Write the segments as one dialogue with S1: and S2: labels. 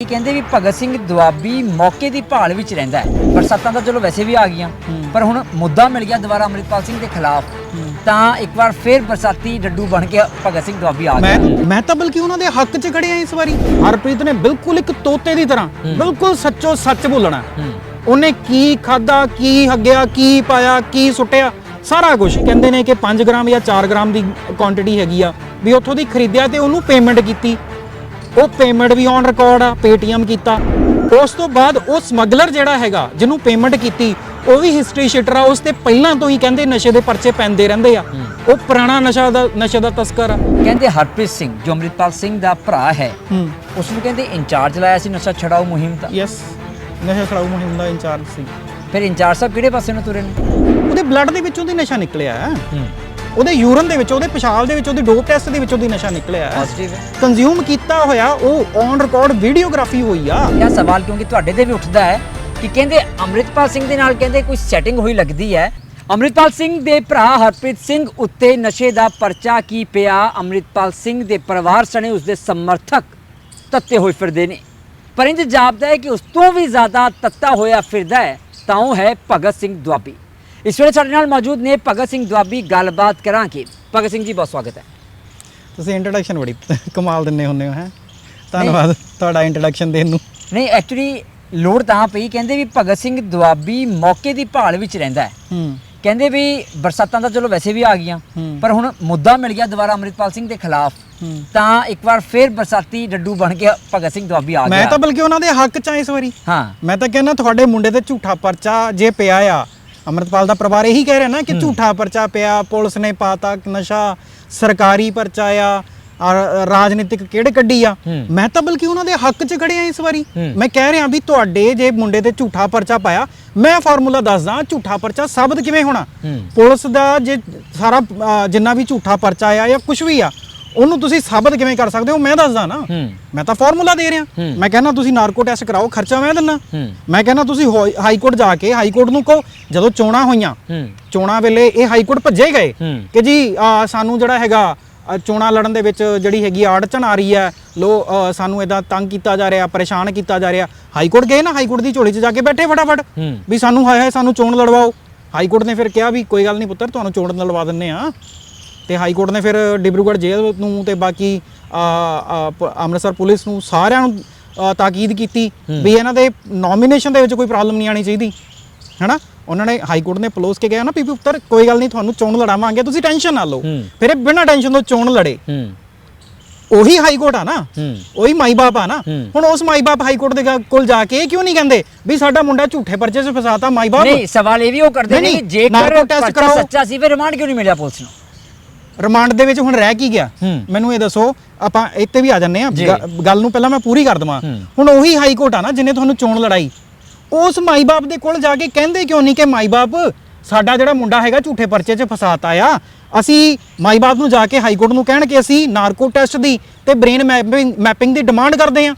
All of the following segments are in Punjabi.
S1: ਇਹ ਕਹਿੰਦੇ ਵੀ ਭਗਤ ਸਿੰਘ ਦੁਆਬੀ ਮੌਕੇ ਦੀ ਭਾਲ ਵਿੱਚ ਰਹਿੰਦਾ ਹੈ। ਬਰਸਾਤਾਂ ਤਾਂ ਚਲੋ ਵੈਸੇ ਵੀ ਆ ਗਈਆਂ ਪਰ ਹੁਣ ਮੁੱਦਾ ਮਿਲ ਗਿਆ ਦੁਬਾਰਾ ਅੰਮ੍ਰਿਤਪਾਲ ਸਿੰਘ ਦੇ ਖਿਲਾਫ। ਤਾਂ ਇੱਕ ਵਾਰ ਫੇਰ ਬਰਸਾਤੀ ਡੱਡੂ ਬਣ ਕੇ ਭਗਤ ਸਿੰਘ ਦੁਆਬੀ ਆ
S2: ਮੈਂ
S1: ਗਿਆ
S2: ਮੈਂ ਤਾਂ ਬਲਕਿ ਉਹਨਾਂ ਦੇ ਹੱਕ 'ਚ ਖੜਿਆ ਇਸ ਵਾਰੀ। ਹਰਪ੍ਰੀਤ ਨੇ ਬਿਲਕੁਲ ਇੱਕ ਤੋਤੇ ਦੀ ਤਰ੍ਹਾਂ ਬਿਲਕੁਲ ਸੱਚੋ ਸੱਚ ਬੋਲਣਾ। ਉਹਨੇ ਕੀ ਖਾਦਾ ਕੀ ਹੱਗਿਆ ਕੀ ਪਾਇਆ ਕੀ ਸੁੱਟਿਆ ਸਾਰਾ ਕੁਝ ਕਹਿੰਦੇ ਨੇ ਕਿ 5 ਗ੍ਰਾਮ ਜਾਂ 4 ਗ੍ਰਾਮ ਦੀ ਕੁਆਂਟੀਟੀ ਹੈਗੀ ਆ ਵੀ ਉੱਥੋਂ ਦੀ ਖਰੀਦਿਆ ਤੇ ਉਹਨੂੰ ਪੇਮੈਂਟ ਕੀਤੀ। ਉਹ ਪੇਮੈਂਟ ਵੀ ਔਨ ਰਿਕਾਰਡ ਆ ਪੇਟੀਐਮ ਕੀਤਾ। ਉਸ ਤੋਂ ਬਾਅਦ ਉਹ ਸਮਗਲਰ ਜਿਹੜਾ ਹੈਗਾ ਜਿਹਨੂੰ ਪੇਮੈਂਟ ਕੀਤੀ ਉਹ ਵੀ ਹਿਸਟਰੀ ਸ਼ੀਟਰ ਆ ਉਸ ਤੇ ਪਹਿਲਾਂ ਤੋਂ ਹੀ ਕਹਿੰਦੇ ਨਸ਼ੇ ਦੇ ਪਰਚੇ ਪੈਂਦੇ ਰਹਿੰਦੇ ਆ। ਉਹ ਪੁਰਾਣਾ ਨਸ਼ਾ ਦਾ ਨਸ਼ੇ ਦਾ ਤਸਕਰ ਆ।
S1: ਕਹਿੰਦੇ ਹਰਪ੍ਰੀਤ ਸਿੰਘ ਜੋ ਅੰਮ੍ਰਿਤਪਾਲ ਸਿੰਘ ਦਾ ਭਰਾ ਹੈ ਉਸ ਨੂੰ ਕਹਿੰਦੇ ਇੰਚਾਰਜ ਲਾਇਆ ਸੀ ਨਸ਼ਾ ਛਡਾਓ ਮੁਹਿੰਮ ਦਾ।
S2: ਯੈਸ ਨਸ਼ਾ ਛਡਾਊ ਮੁਹਿੰਮ ਦਾ ਇੰਚਾਰਜ ਸੀ।
S1: ਫਿਰ ਇੰਚਾਰਜ ਸਾਹਿਬ ਕਿਹੜੇ ਪਾਸੇ ਨੂੰ ਤੁਰੇ ਨੇ?
S2: ਉਹਦੇ ਬਲੱਡ ਦੇ ਵਿੱਚੋਂ ਦੀ ਨਸ਼ਾ ਨਿਕਲਿਆ। ਹੂੰ। ਉਹਦੇ ਯੂਰਨ ਦੇ ਵਿੱਚ ਉਹਦੇ ਪਿਸ਼ਾਬ ਦੇ ਵਿੱਚ ਉਹਦੇ ਡੋਪ ਟੈਸਟ ਦੇ ਵਿੱਚੋਂ ਦੀ ਨਸ਼ਾ ਨਿਕਲਿਆ ਹੈ।
S1: ਪੋਜ਼ਿਟਿਵ ਹੈ।
S2: ਕੰਜ਼ਿਊਮ ਕੀਤਾ ਹੋਇਆ ਉਹ ਔਨ ਰਿਕਾਰਡ ਵੀਡੀਓਗ੍ਰਾਫੀ ਹੋਈ ਆ।
S1: ਇਹ ਸਵਾਲ ਕਿਉਂਕਿ ਤੁਹਾਡੇ ਤੇ ਵੀ ਉੱਠਦਾ ਹੈ ਕਿ ਕਹਿੰਦੇ ਅੰਮ੍ਰਿਤਪਾਲ ਸਿੰਘ ਦੇ ਨਾਲ ਕਹਿੰਦੇ ਕੋਈ ਸੈਟਿੰਗ ਹੋਈ ਲੱਗਦੀ ਹੈ। ਅੰਮ੍ਰਿਤਪਾਲ ਸਿੰਘ ਦੇ ਭਰਾ ਹਰਪ੍ਰੀਤ ਸਿੰਘ ਉੱਤੇ ਨਸ਼ੇ ਦਾ ਪਰਚਾ ਕੀ ਪਿਆ? ਅੰਮ੍ਰਿਤਪਾਲ ਸਿੰਘ ਦੇ ਪਰਿਵਾਰ ਸਣੇ ਉਸ ਦੇ ਸਮਰਥਕ ਤੱਤੇ ਹੋਏ ਫਿਰਦੇ ਨੇ। ਪਰ ਇੰਜ ਜਾਪਦਾ ਹੈ ਕਿ ਉਸ ਤੋਂ ਵੀ ਜ਼ਿਆਦਾ ਤੱਤਾ ਹੋਇਆ ਫਿਰਦਾ ਹੈ ਤਾਂ ਉਹ ਹੈ ਭਗਤ ਸਿੰਘ ਦੁਆਬੀ। ਇਸ ਵੇਲੇ ਸਾਡੇ ਨਾਲ ਮੌਜੂਦ ਨੇ ਭਗਤ ਸਿੰਘ ਦੁਆਬੀ ਗੱਲਬਾਤ ਕਰਾਂਗੇ। ਭਗਤ ਸਿੰਘ ਜੀ ਬਹੁਤ ਸਵਾਗਤ ਹੈ।
S2: ਤੁਸੀਂ ਇੰਟਰੋਡਕਸ਼ਨ ਬੜੀ ਕਮਾਲ ਦਿੰਨੇ ਹੁੰਦੇ ਹੋ ਹੈ? ਧੰਨਵਾਦ ਤੁਹਾਡਾ ਇੰਟਰੋਡਕਸ਼ਨ ਦੇਣ ਨੂੰ।
S1: ਨਹੀਂ ਐਕਚੁਅਲੀ ਲੋੜ ਤਾਂ ਪਈ ਕਹਿੰਦੇ ਵੀ ਭਗਤ ਸਿੰਘ ਦੁਆਬੀ ਮੌਕੇ ਦੀ ਭਾਲ ਵਿੱਚ ਰਹਿੰਦਾ ਹੈ।
S2: ਹੂੰ।
S1: ਕਹਿੰਦੇ ਵੀ ਬਰਸਾਤਾਂ ਤਾਂ ਚਲੋ ਵੈਸੇ ਵੀ ਆ ਗਈਆਂ। ਪਰ ਹੁਣ ਮੁੱਦਾ ਮਿਲ ਗਿਆ ਦੁਬਾਰਾ ਅੰਮ੍ਰਿਤਪਾਲ ਸਿੰਘ ਦੇ ਖਿਲਾਫ। ਤਾਂ ਇੱਕ ਵਾਰ ਫੇਰ ਬਰਸਾਤੀ ਡੱਡੂ ਬਣ ਕੇ ਭਗਤ ਸਿੰਘ ਦੁਆਬੀ ਆ
S2: ਮੈਂ
S1: ਗਿਆ।
S2: ਤਾਂ ਬਲਕਿ ਉਹਨਾਂ ਦੇ ਹੱਕ 'ਚ ਆ ਇਸ ਵਾਰੀ।
S1: ਹਾਂ।
S2: ਮੈਂ ਤਾਂ ਕਹਿੰਦਾ ਤੁਹਾਡੇ ਮੁੰਡੇ ਤੇ ਝੂਠਾ ਪਰਚਾ ਜੇ ਪਿਆ ਆ ਅਮਰਤਪਾਲ ਦਾ ਪਰਿਵਾਰ ਇਹੀ ਕਹਿ ਰਿਹਾ ਨਾ ਕਿ ਝੂਠਾ ਪਰਚਾ ਪਿਆ ਪੁਲਿਸ ਨੇ ਪਾਤਾ ਨਸ਼ਾ ਸਰਕਾਰੀ ਪਰਚਾ ਆ ਰਾਜਨੀਤਿਕ ਕਿਹੜੇ ਕੱਢੀ ਆ। ਮੈਂ ਤਾਂ ਬਲਕਿ ਉਹਨਾਂ ਦੇ ਹੱਕ 'ਚ ਖੜਿਆ ਇਸ ਵਾਰੀ। ਮੈਂ ਕਹਿ ਰਿਹਾ ਵੀ ਤੁਹਾਡੇ ਜੇ ਮੁੰਡੇ ਤੇ ਝੂਠਾ ਪਰਚਾ ਪਾਇਆ ਮੈਂ ਫਾਰਮੂਲਾ ਦੱਸਦਾ ਝੂਠਾ ਪਰਚਾ ਸਾਬਤ ਕਿਵੇਂ ਹੋਣਾ। ਪੁਲਿਸ ਦਾ ਜੇ ਸਾਰਾ ਜਿੰਨਾ ਵੀ ਝੂਠਾ ਪਰਚਾ ਆ ਜਾਂ ਕੁਝ ਵੀ ਆ ਉਹਨੂੰ ਤੁਸੀਂ ਸਾਬਤ ਕਿਵੇਂ ਕਰ ਸਕਦੇ ਹੋ? ਮੈਂ ਦੱਸਦਾ ਨਾ। ਮੈਂ ਤਾਂ ਫਾਰਮੂਲਾ ਦੇ ਰਿਹਾ। ਮੈਂ ਕਹਿੰਦਾ ਤੁਸੀਂ ਨਾਰਕੋ ਟੈਸਟ ਕਰਾਓ ਖਰਚਾ ਮੈਂ ਦਿੰਦਾ।
S1: ਹੂੰ।
S2: ਮੈਂ ਕਹਿੰਦਾ ਤੁਸੀਂ ਹਾਈ ਕੋਰਟ ਜਾ ਕੇ ਹਾਈ ਕੋਰਟ ਨੂੰ ਕਹੋ ਜਦੋਂ ਚੋਣਾਂ ਹੋਈਆਂ ਚੋਣਾਂ ਵੇਲੇ ਇਹ ਹਾਈ ਕੋਰਟ ਭੱਜੇ ਗਏ। ਕਿ ਜੀ ਸਾਨੂੰ ਜਿਹੜਾ ਹੈਗਾ ਚੋਣਾਂ ਲੜਨ ਦੇ ਵਿੱਚ ਜਿਹੜੀ ਹੈਗੀ ਆ, ਅੜਚਨ ਆ ਰਹੀ ਹੈ ਲੋ ਸਾਨੂੰ ਇਦਾਂ ਤੰਗ ਕੀਤਾ ਜਾ ਰਿਹਾ ਪਰੇਸ਼ਾਨ ਕੀਤਾ ਜਾ ਰਿਹਾ। ਹਾਈ ਕੋਰਟ ਗਏ ਨਾ ਹਾਈ ਕੋਰਟ ਦੀ ਝੋਲੀ 'ਚ ਜਾ ਕੇ ਬੈਠੇ ਫਟਾਫਟ। ਵੀ ਸਾਨੂੰ ਹਾਏ ਹਾਏ ਸਾਨੂੰ ਚੋਣ ਲੜਵਾਓ। ਹਾਈ ਕੋਰਟ ਨੇ ਫਿਰ ਕਿਹਾ ਵੀ ਕੋਈ ਗੱਲ ਨਹੀਂ ਪੁੱਤਰ ਤੁਹਾਨੂੰ ਚੋਣ ਲੜਵਾ ਦਿੰਨੇ ਆ। ਤੇ ਹਾਈ ਕੋਰਟ ਨੇ ਫਿਰ ਡਿਬਰੂਗੜ੍ਹ ਜੇਲ੍ਹ ਨੂੰ ਤੇ ਬਾਕੀ ਅੰਮ੍ਰਿਤਸਰ ਪੁਲਿਸ ਨੂੰ ਸਾਰਿਆਂ ਨੂੰ ਤਾਕੀਦ ਕੀਤੀ ਵੀ ਇਹਨਾਂ ਦੇ ਨੋਮੀਨੇਸ਼ਨ ਦੇ ਵਿੱਚ ਕੋਈ ਪ੍ਰੋਬਲਮ ਨਹੀਂ ਆਣੀ ਚਾਹੀਦੀ। ਹੈਨਾ? ਉਹਨਾਂ ਨੇ ਹਾਈ ਕੋਰਟ ਨੇ ਪਲੋਸ ਕੇ ਗਿਆ ਨਾ ਵੀ ਪੁੱਤਰ ਕੋਈ ਗੱਲ ਨਹੀਂ ਤੁਹਾਨੂੰ ਚੋਣ ਲੜਾਵਾਂਗੇ ਤੁਸੀਂ ਟੈਨਸ਼ਨ ਨਾ ਲਓ। ਫਿਰ ਇਹ ਬਿਨਾਂ ਟੈਨਸ਼ਨ ਤੋਂ ਚੋਣ ਲੜੇ। ਉਹੀ ਹਾਈ ਕੋਰਟ ਆ ਨਾ? ਉਹੀ ਮਾਈ ਬਾਪ ਆ ਨਾ। ਹੁਣ ਉਸ ਮਾਈ ਬਾਪ ਹਾਈ ਕੋਰਟ ਦੇ ਕੋਲ ਜਾ ਕੇ ਇਹ ਕਿਉਂ ਨਹੀਂ ਕਹਿੰਦੇ ਵੀ ਸਾਡਾ ਮੁੰਡਾ ਝੂਠੇ ਪਰਚੇ 'ਚ ਫਸਾਤਾ ਮਾਈ ਬਾਪ?
S1: ਨਹੀਂ ਸਵਾਲ ਇਹ ਵੀ ਉਹ ਕਰਦੇ ਨੇ ਕਿ ਜੇਕਰ ਪਰਚਾ। ਸੱਚਾ ਸੀ ਫਿਰ ਰਿਮਾਂਡ ਕਿਉਂ ਨਹੀਂ ਮਿਲਿਆ ਪੁਲਿਸ ਨੂੰ?
S2: ਰਿਮਾਂਡ ਦੇ ਵਿੱਚ ਹੁਣ ਰਹਿ ਕੀ ਗਿਆ। ਮੈਨੂੰ ਇਹ ਦੱਸੋ ਆਪਾਂ ਇੱਥੇ ਵੀ ਆ ਜੰਨੇ ਆ ਗੱਲ ਨੂੰ ਪਹਿਲਾਂ ਮੈਂ ਪੂਰੀ ਕਰ ਦਵਾਂ। ਹੁਣ ਉਹੀ ਹਾਈ ਕੋਰਟ ਆ ਨਾ ਜਿਨੇ ਤੁਹਾਨੂੰ ਚੋਣ ਲੜਾਈ। ਉਸ ਮਾਈ ਬਾਪ ਦੇ ਕੋਲ ਜਾ ਕੇ ਕਹਿੰਦੇ ਕਿਉਂ ਨਹੀਂ ਕਿ ਮਾਈ ਬਾਪ ਸਾਡਾ ਜਿਹੜਾ ਮੁੰਡਾ ਹੈਗਾ ਝੂਠੇ ਪਰਚੇ 'ਚ ਫਸਾਤਾ ਆ। ਅਸੀਂ ਮਾਈ ਬਾਪ ਨੂੰ ਜਾ ਕੇ ਹਾਈ ਕੋਰਟ ਨੂੰ ਕਹਿਣ ਕਿ ਅਸੀਂ ਨਾਰਕੋ ਟੈਸਟ ਦੀ ਤੇ ਬ੍ਰੇਨ ਮੈਪਿੰਗ ਮੈਪਿੰਗ ਦੀ ਡਿਮਾਂਡ ਕਰਦੇ ਆ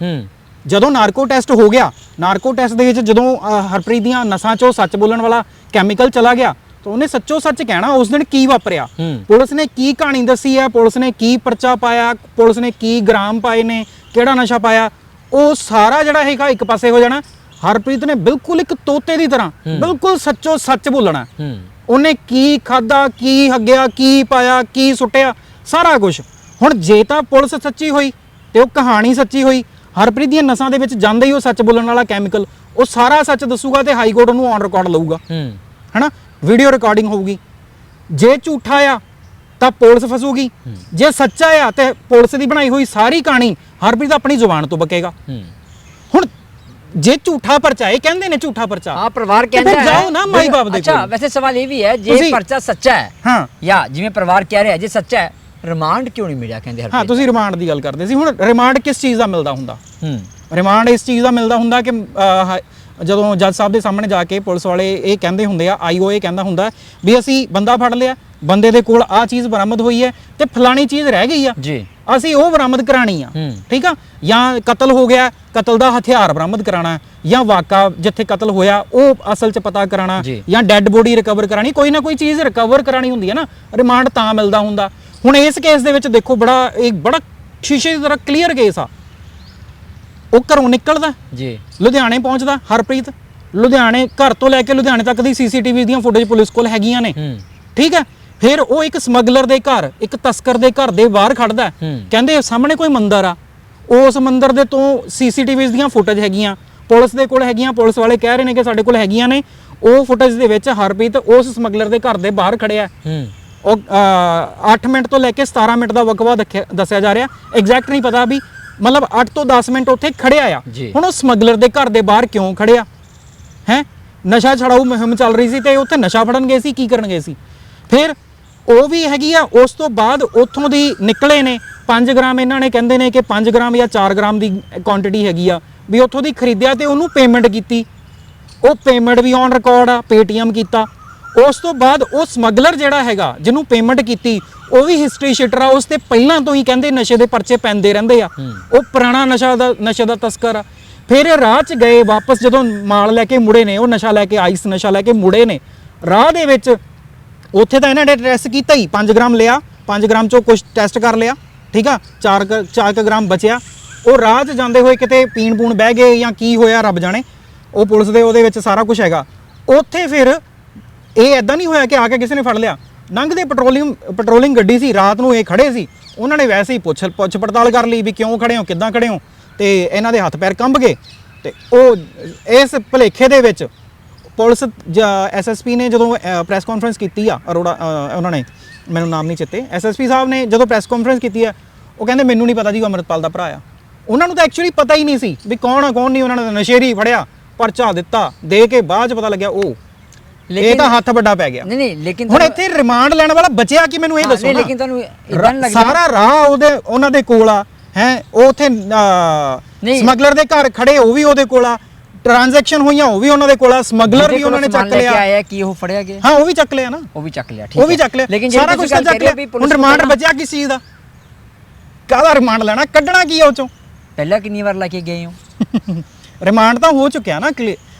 S2: ਜਦੋਂ ਨਾਰਕੋ ਟੈਸਟ ਹੋ ਗਿਆ ਨਾਰਕੋ ਟੈਸਟ ਦੇ ਵਿੱਚ ਜਦੋਂ ਹਰਪ੍ਰੀਤ ਦੀਆਂ ਨਸਾਂ 'ਚੋਂ ਸੱਚ ਬੋਲਣ ਵਾਲਾ ਕੈਮੀਕਲ ਚਲਾ ਗਿਆ ਤਾਂ ਉਹਨੇ ਸੱਚੋ ਸੱਚ ਕਹਿਣਾ ਉਸ ਦਿਨ ਕੀ ਵਾਪਰਿਆ। ਪੁਲਿਸ ਨੇ ਕੀ ਕਹਾਣੀ ਦੱਸੀ ਹੈ? ਪੁਲਿਸ ਨੇ ਕੀ ਪਰਚਾ ਪਾਇਆ? ਪੁਲਿਸ ਨੇ ਕੀ ਗ੍ਰਾਮ ਪਾਏ ਨੇ? ਕਿਹੜਾ ਨਸ਼ਾ ਪਾਇਆ? ਉਹ ਸਾਰਾ ਜਿਹੜਾ ਹੈਗਾ ਇੱਕ ਪਾਸੇ ਹੋ ਜਾਣਾ। ਹਰਪ੍ਰੀਤ ਨੇ ਬਿਲਕੁਲ ਇੱਕ ਤੋਤੇ ਦੀ ਤਰ੍ਹਾਂ ਬਿਲਕੁਲ ਸੱਚੋ ਸੱਚ ਬੋਲਣਾ। ਉਹਨੇ ਕੀ ਖਾਦਾ ਕੀ ਹੱਗਿਆ ਕੀ ਪਾਇਆ ਕੀ ਸੁੱਟਿਆ? ਸਾਰਾ ਕੁਝ ਹੁਣ ਜੇ ਤਾਂ ਪੁਲਿਸ ਸੱਚੀ ਹੋਈ ਤੇ ਉਹ ਕਹਾਣੀ ਸੱਚੀ ਹੋਈ ਹਰਪ੍ਰੀਤ ਦੀਆਂ ਨਸਾਂ ਦੇ ਵਿੱਚ ਜਾਂਦੇ ਹੀ ਉਹ ਸੱਚ ਬੋਲਣ ਵਾਲਾ ਕੈਮੀਕਲ ਉਹ ਸਾਰਾ ਸੱਚ ਦੱਸੂਗਾ ਤੇ ਹਾਈ ਕੋਰਟ ਉਹਨੂੰ ਔਨ ਰਿਕਾਰਡ ਲਊਗਾ। ਹੈਨਾ? ਵੀਡੀਓ ਰਿਕਾਰਡਿੰਗ ਹੋਊਗੀ। ਜੇ ਝੂਠਾ ਆ ਤਾਂ ਪੁਲਿਸ ਫਸੂਗੀ। ਜੇ ਸੱਚਾ ਆ ਤੇ ਪੁਲਿਸ ਦੀ ਬਣਾਈ ਹੋਈ ਸਾਰੀ ਕਹਾਣੀ ਹਰਪ੍ਰੀਤ ਆਪਣੀ ਜ਼ੁਬਾਨ ਤੋਂ ਬਕੇਗਾ।
S1: ਹੂੰ।
S2: ਹੁਣ ਜੇ ਝੂਠਾ ਪਰਚਾ ਇਹ ਕਹਿੰਦੇ ਨੇ ਝੂਠਾ ਪਰਚਾ।
S1: ਆ ਪਰਿਵਾਰ ਕਹਿੰਦਾ ਹੈ।
S2: ਜਾਓ ਨਾ ਮਾਈ ਬਾਪ ਦੇ
S1: ਅੱਛਾ। ਵੈਸੇ ਸਵਾਲ ਇਹ ਵੀ ਹੈ ਜੇ ਪਰਚਾ ਸੱਚਾ ਹੈ
S2: ਹਾਂ।
S1: ਜਾਂ ਜਿਵੇਂ ਪਰਿਵਾਰ ਕਹਿ ਰਿਹਾ ਜੇ ਸੱਚਾ ਹੈ ਰਿਮਾਂਡ ਕਿਉਂ ਨਹੀਂ ਮਿਲਿਆ ਕਹਿੰਦੇ
S2: ਹਾਂ
S1: ਹਰਪ੍ਰੀਤ?
S2: ਤੁਸੀਂ ਰਿਮਾਂਡ ਦੀ ਗੱਲ ਕਰਦੇ ਸੀ। ਹੁਣ ਰਿਮਾਂਡ ਕਿਸ ਚੀਜ਼ ਦਾ ਮਿਲਦਾ ਹੁੰਦਾ?
S1: ਹੂੰ।
S2: ਰਿਮਾਂਡ ਇਸ ਚੀਜ਼ ਦਾ ਮਿਲਦਾ ਹੁੰਦਾ ਕਿ ਹਾ- ਜਦੋਂ ਜੱਜ ਸਾਹਿਬ ਦੇ ਸਾਹਮਣੇ ਜਾ ਕੇ ਪੁਲਿਸ ਵਾਲੇ ਇਹ ਕਹਿੰਦੇ ਹੁੰਦੇ ਆ ਆਈਓ ਇਹ ਕਹਿੰਦਾ ਹੁੰਦਾ ਵੀ ਅਸੀਂ ਬੰਦਾ ਫੜ ਲਿਆ ਬੰਦੇ ਦੇ ਕੋਲ ਆ ਚੀਜ਼ ਬਰਾਮਦ ਹੋਈ ਹੈ ਤੇ ਫਲਾਣੀ ਚੀਜ਼ ਰਹਿ ਗਈ ਆ।
S1: ਜੀ।
S2: ਅਸੀਂ ਉਹ ਬਰਾਮਦ ਕਰਾਣੀ ਆ। ਠੀਕ ਆ? ਜਾਂ ਕਤਲ ਹੋ ਗਿਆ ਕਤਲ ਦਾ ਹਥਿਆਰ ਬਰਾਮਦ ਕਰਾਣਾ ਜਾਂ ਵਾਕਾ ਜਿੱਥੇ ਕਤਲ ਹੋਇਆ ਉਹ ਅਸਲ 'ਚ ਪਤਾ ਕਰਾਣਾ
S1: ਜੀ।
S2: ਜਾਂ ਡੈੱਡ ਬੋਡੀ ਰਿਕਵਰ ਕਰਾਣੀ ਕੋਈ ਨਾ ਕੋਈ ਚੀਜ਼ ਰਿਕਵਰ ਕਰਾਣੀ ਹੁੰਦੀ ਹੈ ਨਾ ਰਿਮਾਂਡ ਤਾਂ ਮਿਲਦਾ ਹੁੰਦਾ। ਹੁਣ ਇਸ ਕੇਸ ਦੇ ਵਿੱਚ ਦੇਖੋ ਬੜਾ ਇੱਕ ਬੜਾ ਸ਼ੀਸ਼ੇ ਦੀ ਤਰ੍ਹਾਂ ਕਲੀਅਰ ਕੇਸ ਆ। ਉਹ ਘਰੋਂ ਨਿਕਲਦਾ।
S1: ਜੀ।
S2: ਲੁਧਿਆਣੇ ਪਹੁੰਚਦਾ ਹਰਪ੍ਰੀਤ। ਲੁਧਿਆਣੇ ਘਰ ਤੋਂ ਲੈ ਕੇ ਲੁਧਿਆਣੇ ਤੱਕ ਦੀ ਸੀਸੀਟੀਵੀ ਦੀਆਂ ਫੁਟੇਜ ਪੁਲਿਸ ਕੋਲ ਹੈਗੀਆਂ ਨੇ। ਠੀਕ ਹੈ? ਫਿਰ ਉਹ ਇੱਕ ਸਮਗਲਰ ਦੇ ਘਰ ਇੱਕ ਤਸਕਰ ਦੇ ਘਰ ਦੇ ਬਾਹਰ ਖੜਦਾ। ਕਹਿੰਦੇ ਸਾਹਮਣੇ ਕੋਈ ਮੰਦਿਰ ਆ। ਉਸ ਮੰਦਿਰ ਦੇ ਤੋਂ ਸੀਸੀਟੀਵੀਜ਼ ਦੀਆਂ ਫੁਟੇਜ ਹੈਗੀਆਂ। ਪੁਲਿਸ ਦੇ ਕੋਲ ਹੈਗੀਆਂ ਪੁਲਿਸ ਵਾਲੇ ਕਹਿ ਰਹੇ ਨੇ ਕਿ ਸਾਡੇ ਕੋਲ ਹੈਗੀਆਂ ਨੇ। ਉਹ ਫੁਟੇਜ ਦੇ ਵਿੱਚ ਹਰਪ੍ਰੀਤ ਉਸ ਸਮਗਲਰ ਦੇ ਘਰ ਦੇ ਬਾਹਰ ਖੜਿਆ। ਉਹ 8 ਮਿੰਟ ਤੋਂ ਲੈ ਕੇ 17 ਮਿੰਟ ਦਾ ਵਕਵਾ ਦੱਸਿਆ ਜਾ ਰਿਹਾ। ਐਗਜ਼ੈਕਟ ਨਹੀਂ ਪਤਾ ਵੀ ਮਤਲਬ 8 ਤੋਂ 10 ਮਿੰਟ ਉੱਥੇ ਖੜਿਆ ਆ।
S1: ਜੀ।
S2: ਹੁਣ ਉਹ ਸਮਗਲਰ ਦੇ ਘਰ ਦੇ ਬਾਹਰ ਕਿਉਂ ਖੜਿਆ ਹੈ? ਨਸ਼ਾ ਛਡਾਊ ਮੁਹਿੰਮ ਚੱਲ ਰਹੀ ਸੀ ਤੇ ਉੱਥੇ ਨਸ਼ਾ ਫੜਨ ਗਏ ਸੀ ਕੀ ਕਰਨ ਗਏ ਸੀ? ਫਿਰ ਉਹ ਵੀ ਹੈਗੀ ਆ ਉਸ ਤੋਂ ਬਾਅਦ ਉੱਥੋਂ ਦੀ ਨਿਕਲੇ ਨੇ। 5 ਗ੍ਰਾਮ ਇਹਨਾਂ ਨੇ ਕਹਿੰਦੇ ਨੇ ਕਿ 5 ਗ੍ਰਾਮ ਜਾਂ 4 ਗ੍ਰਾਮ ਦੀ ਕੁਆਂਟੀਟੀ ਹੈਗੀ ਆ ਵੀ ਉੱਥੋਂ ਦੀ ਖਰੀਦਿਆ ਤੇ ਉਹਨੂੰ ਪੇਮੈਂਟ ਕੀਤੀ। ਉਹ ਪੇਮੈਂਟ ਵੀ ਔਨ ਰਿਕਾਰਡ ਆ ਪੇਟੀਐਮ ਕੀਤਾ। ਉਸ ਤੋਂ ਬਾਅਦ ਉਹ ਸਮਗਲਰ ਜਿਹੜਾ ਹੈਗਾ ਜਿਹਨੂੰ ਪੇਮੈਂਟ ਕੀਤੀ ਉਹ ਵੀ ਹਿਸਟਰੀ ਸ਼ੀਟਰ ਆ ਉਸ ਤੇ ਪਹਿਲਾਂ ਤੋਂ ਹੀ ਕਹਿੰਦੇ ਨਸ਼ੇ ਦੇ ਪਰਚੇ ਪੈਂਦੇ ਰਹਿੰਦੇ ਆ। ਉਹ ਪੁਰਾਣਾ ਨਸ਼ਾ ਦਾ ਨਸ਼ੇ ਦਾ ਤਸਕਰ ਆ। ਫਿਰ ਇਹ ਰਾਹ 'ਚ ਗਏ ਵਾਪਸ ਜਦੋਂ ਮਾਲ ਲੈ ਕੇ ਮੁੜੇ ਨੇ ਉਹ ਨਸ਼ਾ ਲੈ ਕੇ ਆਈਸ ਨਸ਼ਾ ਲੈ ਕੇ ਮੁੜੇ ਨੇ। ਰਾਹ ਦੇ ਵਿੱਚ ਉੱਥੇ ਤਾਂ ਇਹਨਾਂ ਨੇ ਟੈਸਟ ਕੀਤਾ ਹੀ 5 ਗ੍ਰਾਮ ਲਿਆ 5 ਗ੍ਰਾਮ ਚੋਂ ਕੁਝ ਟੈਸਟ ਕਰ ਲਿਆ ਠੀਕ ਆ? 4 4 ਗ੍ਰਾਮ ਬਚਿਆ। ਉਹ ਰਾਹ 'ਚ ਜਾਂਦੇ ਹੋਏ ਕਿਤੇ ਪੀਣ ਪੂਣ ਬਹਿ ਗਏ ਜਾਂ ਕੀ ਹੋਇਆ ਰੱਬ ਜਾਣੇ। ਉਹ ਪੁਲਿਸ ਦੇ ਉਹਦੇ ਵਿੱਚ ਸਾਰਾ ਕੁਝ ਹੈਗਾ। ਉੱਥੇ ਫਿਰ ਇਹ ਐਦਾਂ ਨਹੀਂ ਹੋਇਆ ਕਿ ਆ ਕੇ ਕਿਸੇ ਨੇ ਫੜ ਲਿਆ। ਲੰਘਦੇ ਪੈਟਰੋਲਿੰਗ ਪੈਟਰੋਲਿੰਗ ਗੱਡੀ ਸੀ, ਰਾਤ ਨੂੰ ਇਹ ਖੜੇ ਸੀ। ਉਹਨਾਂ ਨੇ ਵੈਸੇ ਹੀ ਪੁੱਛ ਪੁੱਛ ਪੜਤਾਲ ਕਰ ਲਈ ਵੀ ਕਿਉਂ ਖੜੇ ਹੋ, ਕਿੱਦਾਂ ਖੜੇ ਹੋ? ਤੇ ਇਹਨਾਂ ਦੇ ਹੱਥ ਪੈਰ ਕੰਬ ਗਏ। ਤੇ ਉਹ ਇਸ ਭਲੇਖੇ ਦੇ ਵਿੱਚ ਪੁਲਿਸ ਐਸਐਸਪੀ ਨੇ ਜਦੋਂ ਪ੍ਰੈਸ ਕਾਨਫਰੰਸ ਕੀਤੀ ਆ, ਅਰੋੜਾ ਉਹਨਾਂ ਨੇ, ਮੈਨੂੰ ਨਾਮ ਨਹੀਂ ਚਿੱਤੇ। ਐਸਐਸਪੀ ਸਾਹਿਬ ਨੇ ਜਦੋਂ ਪ੍ਰੈਸ ਕਾਨਫਰੰਸ ਕੀਤੀ ਆ, ਉਹ ਕਹਿੰਦੇ ਮੈਨੂੰ ਨਹੀਂ ਪਤਾ ਜੀ, ਉਹ ਅਮਰਤਪਾਲ ਦਾ ਭਰਾ ਆ। ਉਹਨਾਂ ਨੂੰ ਤਾਂ ਐਕਚੁਅਲੀ ਪਤਾ ਹੀ ਨਹੀਂ ਸੀ ਵੀ ਕੌਣ ਆ, ਕੌਣ ਨਹੀਂ, ਉਹਨਾਂ ਨੇ ਨਸ਼ੇਰੀ ਫੜਿਆ, ਪਰਚਾ ਦਿੱਤਾ, ਦੇ ਕੇ ਬਾਅਦ ਚ ਪਤਾ ਲੱਗਿਆ, ਉਹ ਇਹ ਤਾਂ ਹੱਥ ਵੱਡਾ ਪੈ ਗਿਆ।
S1: ਨਹੀਂ ਨਹੀਂ ਲੇਕਿਨ
S2: ਹੁਣ ਇੱਥੇ ਰਿਮਾਂਡ ਲੈਣ ਵਾਲਾ ਬਚਿਆ ਕਿ ਮੈਨੂੰ ਇਹ ਦੱਸੋ
S1: ਨਹੀਂ, ਲੇਕਿਨ ਤੁਹਾਨੂੰ ਇਦਾਂ ਲੱਗਦਾ।
S2: ਸਾਰਾ ਰਾਹ ਉਹਦੇ ਉਹਨਾਂ ਦੇ ਕੋਲ ਆ ਹੈ? ਉਹ ਉਥੇ। ਸਮਗਲਰ ਦੇ ਘਰ ਖੜੇ ਉਹ ਵੀ ਉਹਦੇ ਕੋਲ ਆ। ਟ੍ਰਾਂਜੈਕਸ਼ਨ ਹੋਈਆਂ ਉਹ ਵੀ ਉਹਨਾਂ ਦੇ ਕੋਲ ਆ। ਸਮਗਲਰ ਵੀ ਉਹਨਾਂ ਨੇ ਚੱਕ ਲਿਆ।
S1: ਆਇਆ ਕੀ ਉਹ ਫੜਿਆ ਗਿਆ?
S2: ਹਾਂ ਉਹ ਵੀ ਚੱਕ ਲਿਆ ਨਾ।
S1: ਉਹ ਵੀ ਚੱਕ ਲਿਆ ਠੀਕ
S2: ਉਹ ਵੀ। ਚੱਕ ਲਿਆ।
S1: ਲੇਕਿਨ
S2: ਸਾਰਾ ਕੁਝ ਚੱਕ ਲਿਆ। ਹੁਣ ਰਿਮਾਂਡ ਬਚਿਆ ਕਿਸ ਚੀਜ਼ ਦਾ? ਕਾਹਦਾ ਰਿਮਾਂਡ ਲੈਣਾ? ਕੱਢਣਾ ਕੀ ਆ ਉਹ ਚੋਂ?
S1: ਪਹਿਲਾਂ ਕਿੰਨੀ ਵਾਰ ਲੈ ਕੇ ਗਏ ਹੋ?
S2: ਰਿਮਾਂਡ ਤਾਂ ਹੋ ਚੁੱਕਿਆ ਨਾ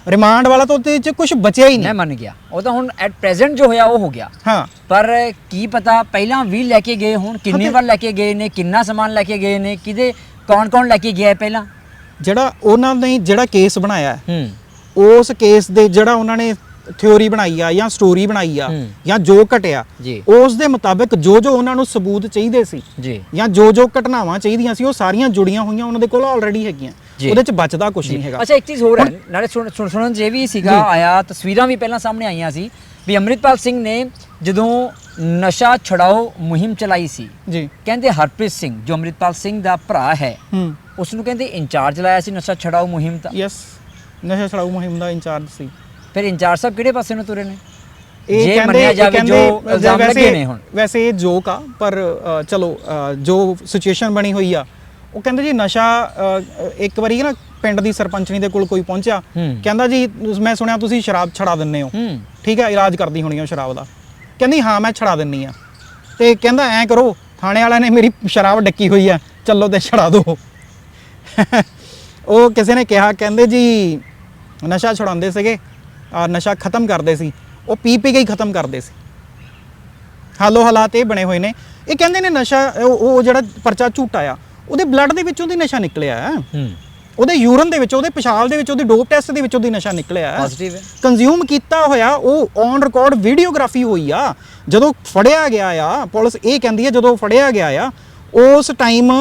S2: ਰਿਮਾਂਡ ਵਾਲਾ ਤਾਂ ਉਹਦੇ ਚ ਕੁਝ ਬਚਿਆ ਹੀ
S1: ਮੈਂ
S2: ਨਹੀਂ।
S1: ਮੰਨ ਗਿਆ। ਉਹ ਤਾਂ ਹੁਣ ਐਟ ਪ੍ਰੈਜ਼ੈਂਟ ਜੋ ਹੋਇਆ ਉਹ ਹੋ ਗਿਆ।
S2: ਹਾਂ।
S1: ਪਰ ਕੀ ਪਤਾ ਪਹਿਲਾਂ ਵੀ ਲੈ ਕੇ ਗਏ ਹੁਣ ਕਿੰਨੀ ਵਾਰ ਲੈ ਕੇ ਗਏ ਨੇ ਕਿੰਨਾ ਸਮਾਨ ਲੈ ਕੇ ਗਏ ਨੇ ਕਿਹਦੇ ਕੌਣ ਕੌਣ ਲੈ ਕੇ ਗਿਆ ਹੈ ਪਹਿਲਾਂ?
S2: ਜਿਹੜਾ ਉਹਨਾਂ ਨੇ ਜਿਹੜਾ ਕੇਸ ਬਣਾਇਆ ਹੈ,
S1: ਹੂੰ।
S2: ਉਸ ਕੇਸ ਦੇ ਜਿਹੜਾ ਉਹਨਾਂ ਨੇ ਥਿਉਰੀ ਬਣਾਈ ਆ ਜਾਂ ਸਟੋਰੀ ਬਣਾਈ ਆ
S1: ਹੂੰ।
S2: ਜਾਂ ਜੋ ਘਟਿਆ
S1: ਜੀ।
S2: ਉਸ ਦੇ ਮੁਤਾਬਿਕ ਜੋ ਜੋ ਉਹਨਾਂ ਨੂੰ ਸਬੂਤ ਚਾਹੀਦੇ ਸੀ
S1: ਜੀ।
S2: ਜਾਂ ਜੋ ਜੋ ਘਟਨਾਵਾਂ ਚਾਹੀਦੀਆਂ ਸੀ ਉਹ ਸਾਰੀਆਂ ਜੁੜੀਆਂ ਹੋਈਆਂ ਉਹਨਾਂ ਦੇ ਕੋਲ ਆਲਰੇਡੀ ਹੈਗੀਆਂ। ਉਹਦੇ ਚ ਬਚਦਾ ਕੁਝ ਨਹੀਂ ਹੈਗਾ।
S1: ਅੱਛਾ ਇੱਕ ਚੀਜ਼ ਹੋਰ ਹੈ। ਨਾਲੇ ਸੁਣ ਸੁਣ- ਸੁਣਨ ਇਹ ਵੀ ਸੀਗਾ ਆਇਆ ਤਸਵੀਰਾਂ ਵੀ ਪਹਿਲਾਂ ਸਾਹਮਣੇ ਆਈਆਂ ਸੀ ਵੀ ਅੰਮ੍ਰਿਤਪਾਲ ਸਿੰਘ ਨੇ ਜਦੋਂ ਨਸ਼ਾ ਛਡਾਓ ਮੁਹਿੰਮ ਚਲਾਈ ਸੀ
S2: ਜੀ।
S1: ਕਹਿੰਦੇ ਹਰਪ੍ਰੀਤ ਸਿੰਘ ਜੋ ਅੰਮ੍ਰਿਤਪਾਲ ਸਿੰਘ ਦਾ ਭਰਾ ਹੈ
S2: ਹੂੰ।
S1: ਉਸ ਨੂੰ ਕਹਿੰਦੇ ਇੰਚਾਰਜ ਲਾਇਆ ਸੀ ਨਸ਼ਾ ਛਡਾਓ ਮੁਹਿੰਮ ਦਾ
S2: ਯੈਸ ਨਸ਼ਾ ਛਡਾਊ ਮੁਹਿੰਮ ਦਾ ਇੰਚਾਰਜ ਸੀ।
S1: ਫਿਰ ਇੰਚਾਰਜ ਸਾਹਿਬ ਕਿਹੜੇ ਪਾਸੇ ਨੂੰ ਤੁਰੇ ਨੇ?
S2: ਇਹ
S1: ਜੇ
S2: ਕਹਿੰਦੇ
S1: ਜੋ
S2: ਕਹਿੰਦੇ ਵੈਸੇ- ਵੈਸੇ ਇਹ ਜੋਕ ਆ ਪਰ ਚਲੋ ਜੋ ਸਿਚੁਏਸ਼ਨ ਬਣੀ ਹੋਈ ਆ ਉਹ ਕਹਿੰਦੇ ਜੀ ਨਸ਼ਾ ਇੱਕ ਵਾਰੀ ਨਾ ਪਿੰਡ ਦੀ ਸਰਪੰਚਣੀ ਦੇ ਕੋਲ ਕੋਈ ਪਹੁੰਚਿਆ। ਕਹਿੰਦਾ ਜੀ ਮੈਂ ਸੁਣਿਆ ਤੁਸੀਂ ਸ਼ਰਾਬ ਛੜਾ ਦਿੰਦੇ ਹੋ।
S1: ਹੂੰ।
S2: ਠੀਕ ਹੈ ਇਲਾਜ ਕਰਦੀ ਹੋਣੀ ਉਹ ਸ਼ਰਾਬ ਦਾ। ਕਹਿੰਦੀ ਹਾਂ ਮੈਂ ਛੜਾ ਦਿੰਨੀ ਆ। ਤੇ ਕਹਿੰਦਾ ਐਂ ਕਰੋ ਥਾਣੇ ਵਾਲਿਆਂ ਨੇ ਮੇਰੀ ਸ਼ਰਾਬ ਡੱਕੀ ਹੋਈ ਆ ਚੱਲੋ ਤੇ ਛੜਾ ਦਿਓ ਉਹ ਕਿਸੇ ਨੇ ਕਿਹਾ ਕਹਿੰਦੇ ਜੀ ਨਸ਼ਾ ਛੁਡਾਉਂਦੇ ਸੀਗੇ ਆ ਨਸ਼ਾ ਖਤਮ ਕਰਦੇ ਸੀ ਉਹ ਪੀ ਪੀ ਕੇ ਹੀ ਖਤਮ ਕਰਦੇ ਸੀ। ਹਾਲੋ ਹਾਲਾਤ ਇਹ ਬਣੇ ਹੋਏ ਨੇ। ਇਹ ਕਹਿੰਦੇ ਨੇ ਨਸ਼ਾ ਉਹ ਉਹ ਜਿਹੜਾ ਪਰਚਾ ਝੂਟਾ ਆ ਉਹਦੇ ਬਲੱਡ ਦੇ ਵਿੱਚੋਂ ਦੀ ਨਸ਼ਾ ਨਿਕਲਿਆ ਹੈ।
S1: ਹੂੰ।
S2: ਉਹਦੇ ਯੂਰਨ ਦੇ ਵਿੱਚ ਉਹਦੇ ਪਿਸ਼ਾਬ ਦੇ ਵਿੱਚ ਉਹਦੇ ਡੋਪ ਟੈਸਟ ਦੇ ਵਿੱਚ ਉਹਦੀ ਨਸ਼ਾ ਨਿਕਲਿਆ ਹੈ।
S1: ਪੋਜ਼ਿਟਿਵ ਹੈ।
S2: ਕੰਜ਼ਿਊਮ ਕੀਤਾ ਹੋਇਆ ਉਹ ਔਨ ਰਿਕਾਰਡ ਵੀਡੀਓਗ੍ਰਾਫੀ ਹੋਈ ਆ। ਜਦੋਂ ਫੜਿਆ ਗਿਆ ਆ ਪੁਲਿਸ ਇਹ ਕਹਿੰਦੀ ਹੈ ਜਦੋਂ ਫੜਿਆ ਗਿਆ ਆ ਉਸ ਟਾਈਮ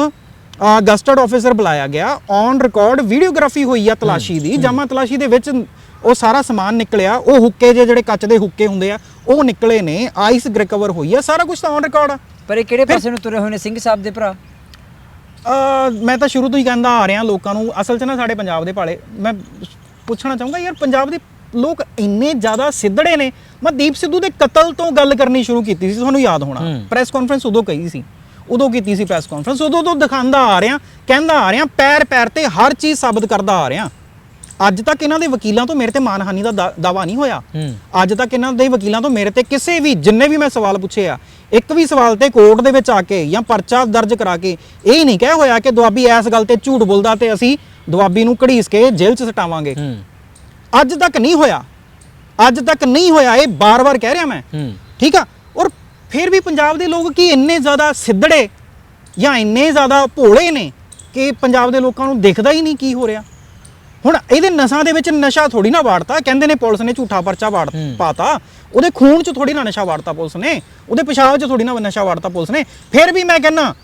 S2: ਗਸਟਡ ਆਫੀਸਰ ਬੁਲਾਇਆ ਗਿਆ ਔਨ ਰਿਕਾਰਡ ਵੀਡੀਓਗ੍ਰਾਫੀ ਹੋਈ ਆ ਤਲਾਸ਼ੀ ਦੀ। ਜਮਾ ਤਲਾਸ਼ੀ ਦੇ ਵਿੱਚ ਉਹ ਸਾਰਾ ਸਮਾਨ ਨਿਕਲਿਆ ਉਹ ਹੁੱਕੇ ਜਿਹੇ ਜਿਹੜੇ ਕੱਚ ਦੇ ਹੁੱਕੇ ਹੁੰਦੇ ਆ ਉਹ ਨਿਕਲੇ ਨੇ ਆਈਸ ਰਿਕਵਰ ਹੋਈ ਆ ਸਾਰਾ ਕੁਝ ਤਾਂ ਔਨ ਰਿਕਾਰਡ ਆ।
S1: ਪਰ ਇਹ ਕਿਹੜੇ ਪਾਸੇ ਨੂੰ ਤੁਰੇ ਹੋਏ ਨੇ ਸਿੰਘ ਸਾਹਿਬ ਦੇ ਭਰਾ?
S2: ਮੈਂ ਤਾਂ ਸ਼ੁਰੂ ਤੋਂ ਹੀ ਕਹਿੰਦਾ ਆ ਰਿਹਾ ਲੋਕਾਂ ਨੂੰ ਅਸਲ 'ਚ ਨਾ ਸਾਡੇ ਪੰਜਾਬ ਦੇ ਪਾਲੇ ਮੈਂ ਪੁੱਛਣਾ ਚਾਹੂੰਗਾ ਯਾਰ ਪੰਜਾਬ ਦੇ ਲੋਕ ਇੰਨੇ ਜ਼ਿਆਦਾ ਸਿੱਧੜੇ ਨੇ। ਮੈਂ ਦੀਪ ਸਿੱਧੂ ਦੇ ਕਤਲ ਤੋਂ ਗੱਲ ਕਰਨੀ ਸ਼ੁਰੂ ਕੀਤੀ ਸੀ ਤੁਹਾਨੂੰ ਯਾਦ ਹੋਣਾ। ਪ੍ਰੈਸ ਕਾਨਫਰੰਸ ਉਦੋਂ ਕਹੀ ਸੀ ਉਦੋਂ ਕੀਤੀ ਸੀ ਪ੍ਰੈਸ ਕਾਨਫਰੰਸ ਉਦੋਂ ਤੋਂ ਦਿਖਾਉਂਦਾ ਆ ਰਿਹਾ ਕਹਿੰਦਾ ਆ ਰਿਹਾ ਪੈਰ ਪੈਰ ਤੇ ਹਰ ਚੀਜ਼ ਸਾਬਤ ਕਰਦਾ ਆ ਰਿਹਾ। ਅੱਜ ਤੱਕ ਇਹਨਾਂ ਦੇ ਵਕੀਲਾਂ ਤੋਂ ਮੇਰੇ ਤੇ ਮਾਨਹਾਨੀ ਦਾ ਦਾਵਾ ਨਹੀਂ ਹੋਇਆ। ਅੱਜ ਤੱਕ ਇਹਨਾਂ ਦੇ ਵਕੀਲਾਂ ਤੋਂ ਮੇਰੇ ਤੇ ਕਿਸੇ ਵੀ ਜਿੰਨੇ ਵੀ ਮੈਂ ਸਵਾਲ ਪੁੱਛੇ ਆ ਇੱਕ ਵੀ ਸਵਾਲ ਤੇ ਕੋਰਟ ਦੇ ਵਿੱਚ ਆ ਕੇ ਜਾਂ ਪਰਚਾ ਦਰਜ ਕਰਾ ਕੇ ਇਹ ਨਹੀਂ ਕਹਿ ਹੋਇਆ ਕਿ ਦੁਆਬੀ ਇਸ ਗੱਲ ਤੇ ਝੂਠ ਬੋਲਦਾ ਤੇ ਅਸੀਂ ਦੁਆਬੀ ਨੂੰ ਘੜੀਸ ਕੇ ਜੇਲ੍ਹ 'ਚ ਸਟਾਵਾਂਗੇ। ਅੱਜ ਤੱਕ ਨਹੀਂ ਹੋਇਆ। ਅੱਜ ਤੱਕ ਨਹੀਂ ਹੋਇਆ ਇਹ ਬਾਰ-ਬਾਰ ਕਹਿ ਰਿਹਾ ਮੈਂ। ਠੀਕ ਆ? ਔਰ ਫਿਰ ਵੀ ਪੰਜਾਬ ਦੇ ਲੋਕ ਕੀ ਇੰਨੇ ਜ਼ਿਆਦਾ ਸਿੱਧੜੇ ਜਾਂ ਇੰਨੇ ਜ਼ਿਆਦਾ ਭੋਲੇ ਨੇ ਕਿ ਪੰਜਾਬ ਦੇ ਲੋਕਾਂ ਨੂੰ ਦਿਖਦਾ ਹੀ ਨਹੀਂ ਕੀ ਹੋ ਰਿਹਾ? ਹੁਣ ਇਹਦੇ ਨਸ਼ਾ ਦੇ ਵਿੱਚ ਨਸ਼ਾ ਥੋੜੀ ਨਾ ਵਾੜਤਾ ਕਹਿੰਦੇ ਨੇ ਪੁਲਿਸ ਨੇ ਝੂਠਾ ਪਰਚਾ ਵਾੜ। ਪਾਤਾ ਉਹਦੇ ਖੂਨ 'ਚ ਥੋੜੀ ਨਾ ਨਸ਼ਾ ਵਾੜਤਾ ਪੁਲਿਸ ਨੇ ਉਹਦੇ ਪਿਸ਼ਾਬ 'ਚ ਥੋੜੀ ਨਾ ਨਸ਼ਾ ਵਾੜਤਾ ਪੁਲਿਸ ਨੇ। ਫਿਰ ਵੀ ਮੈਂ ਕਹਿੰਨਾ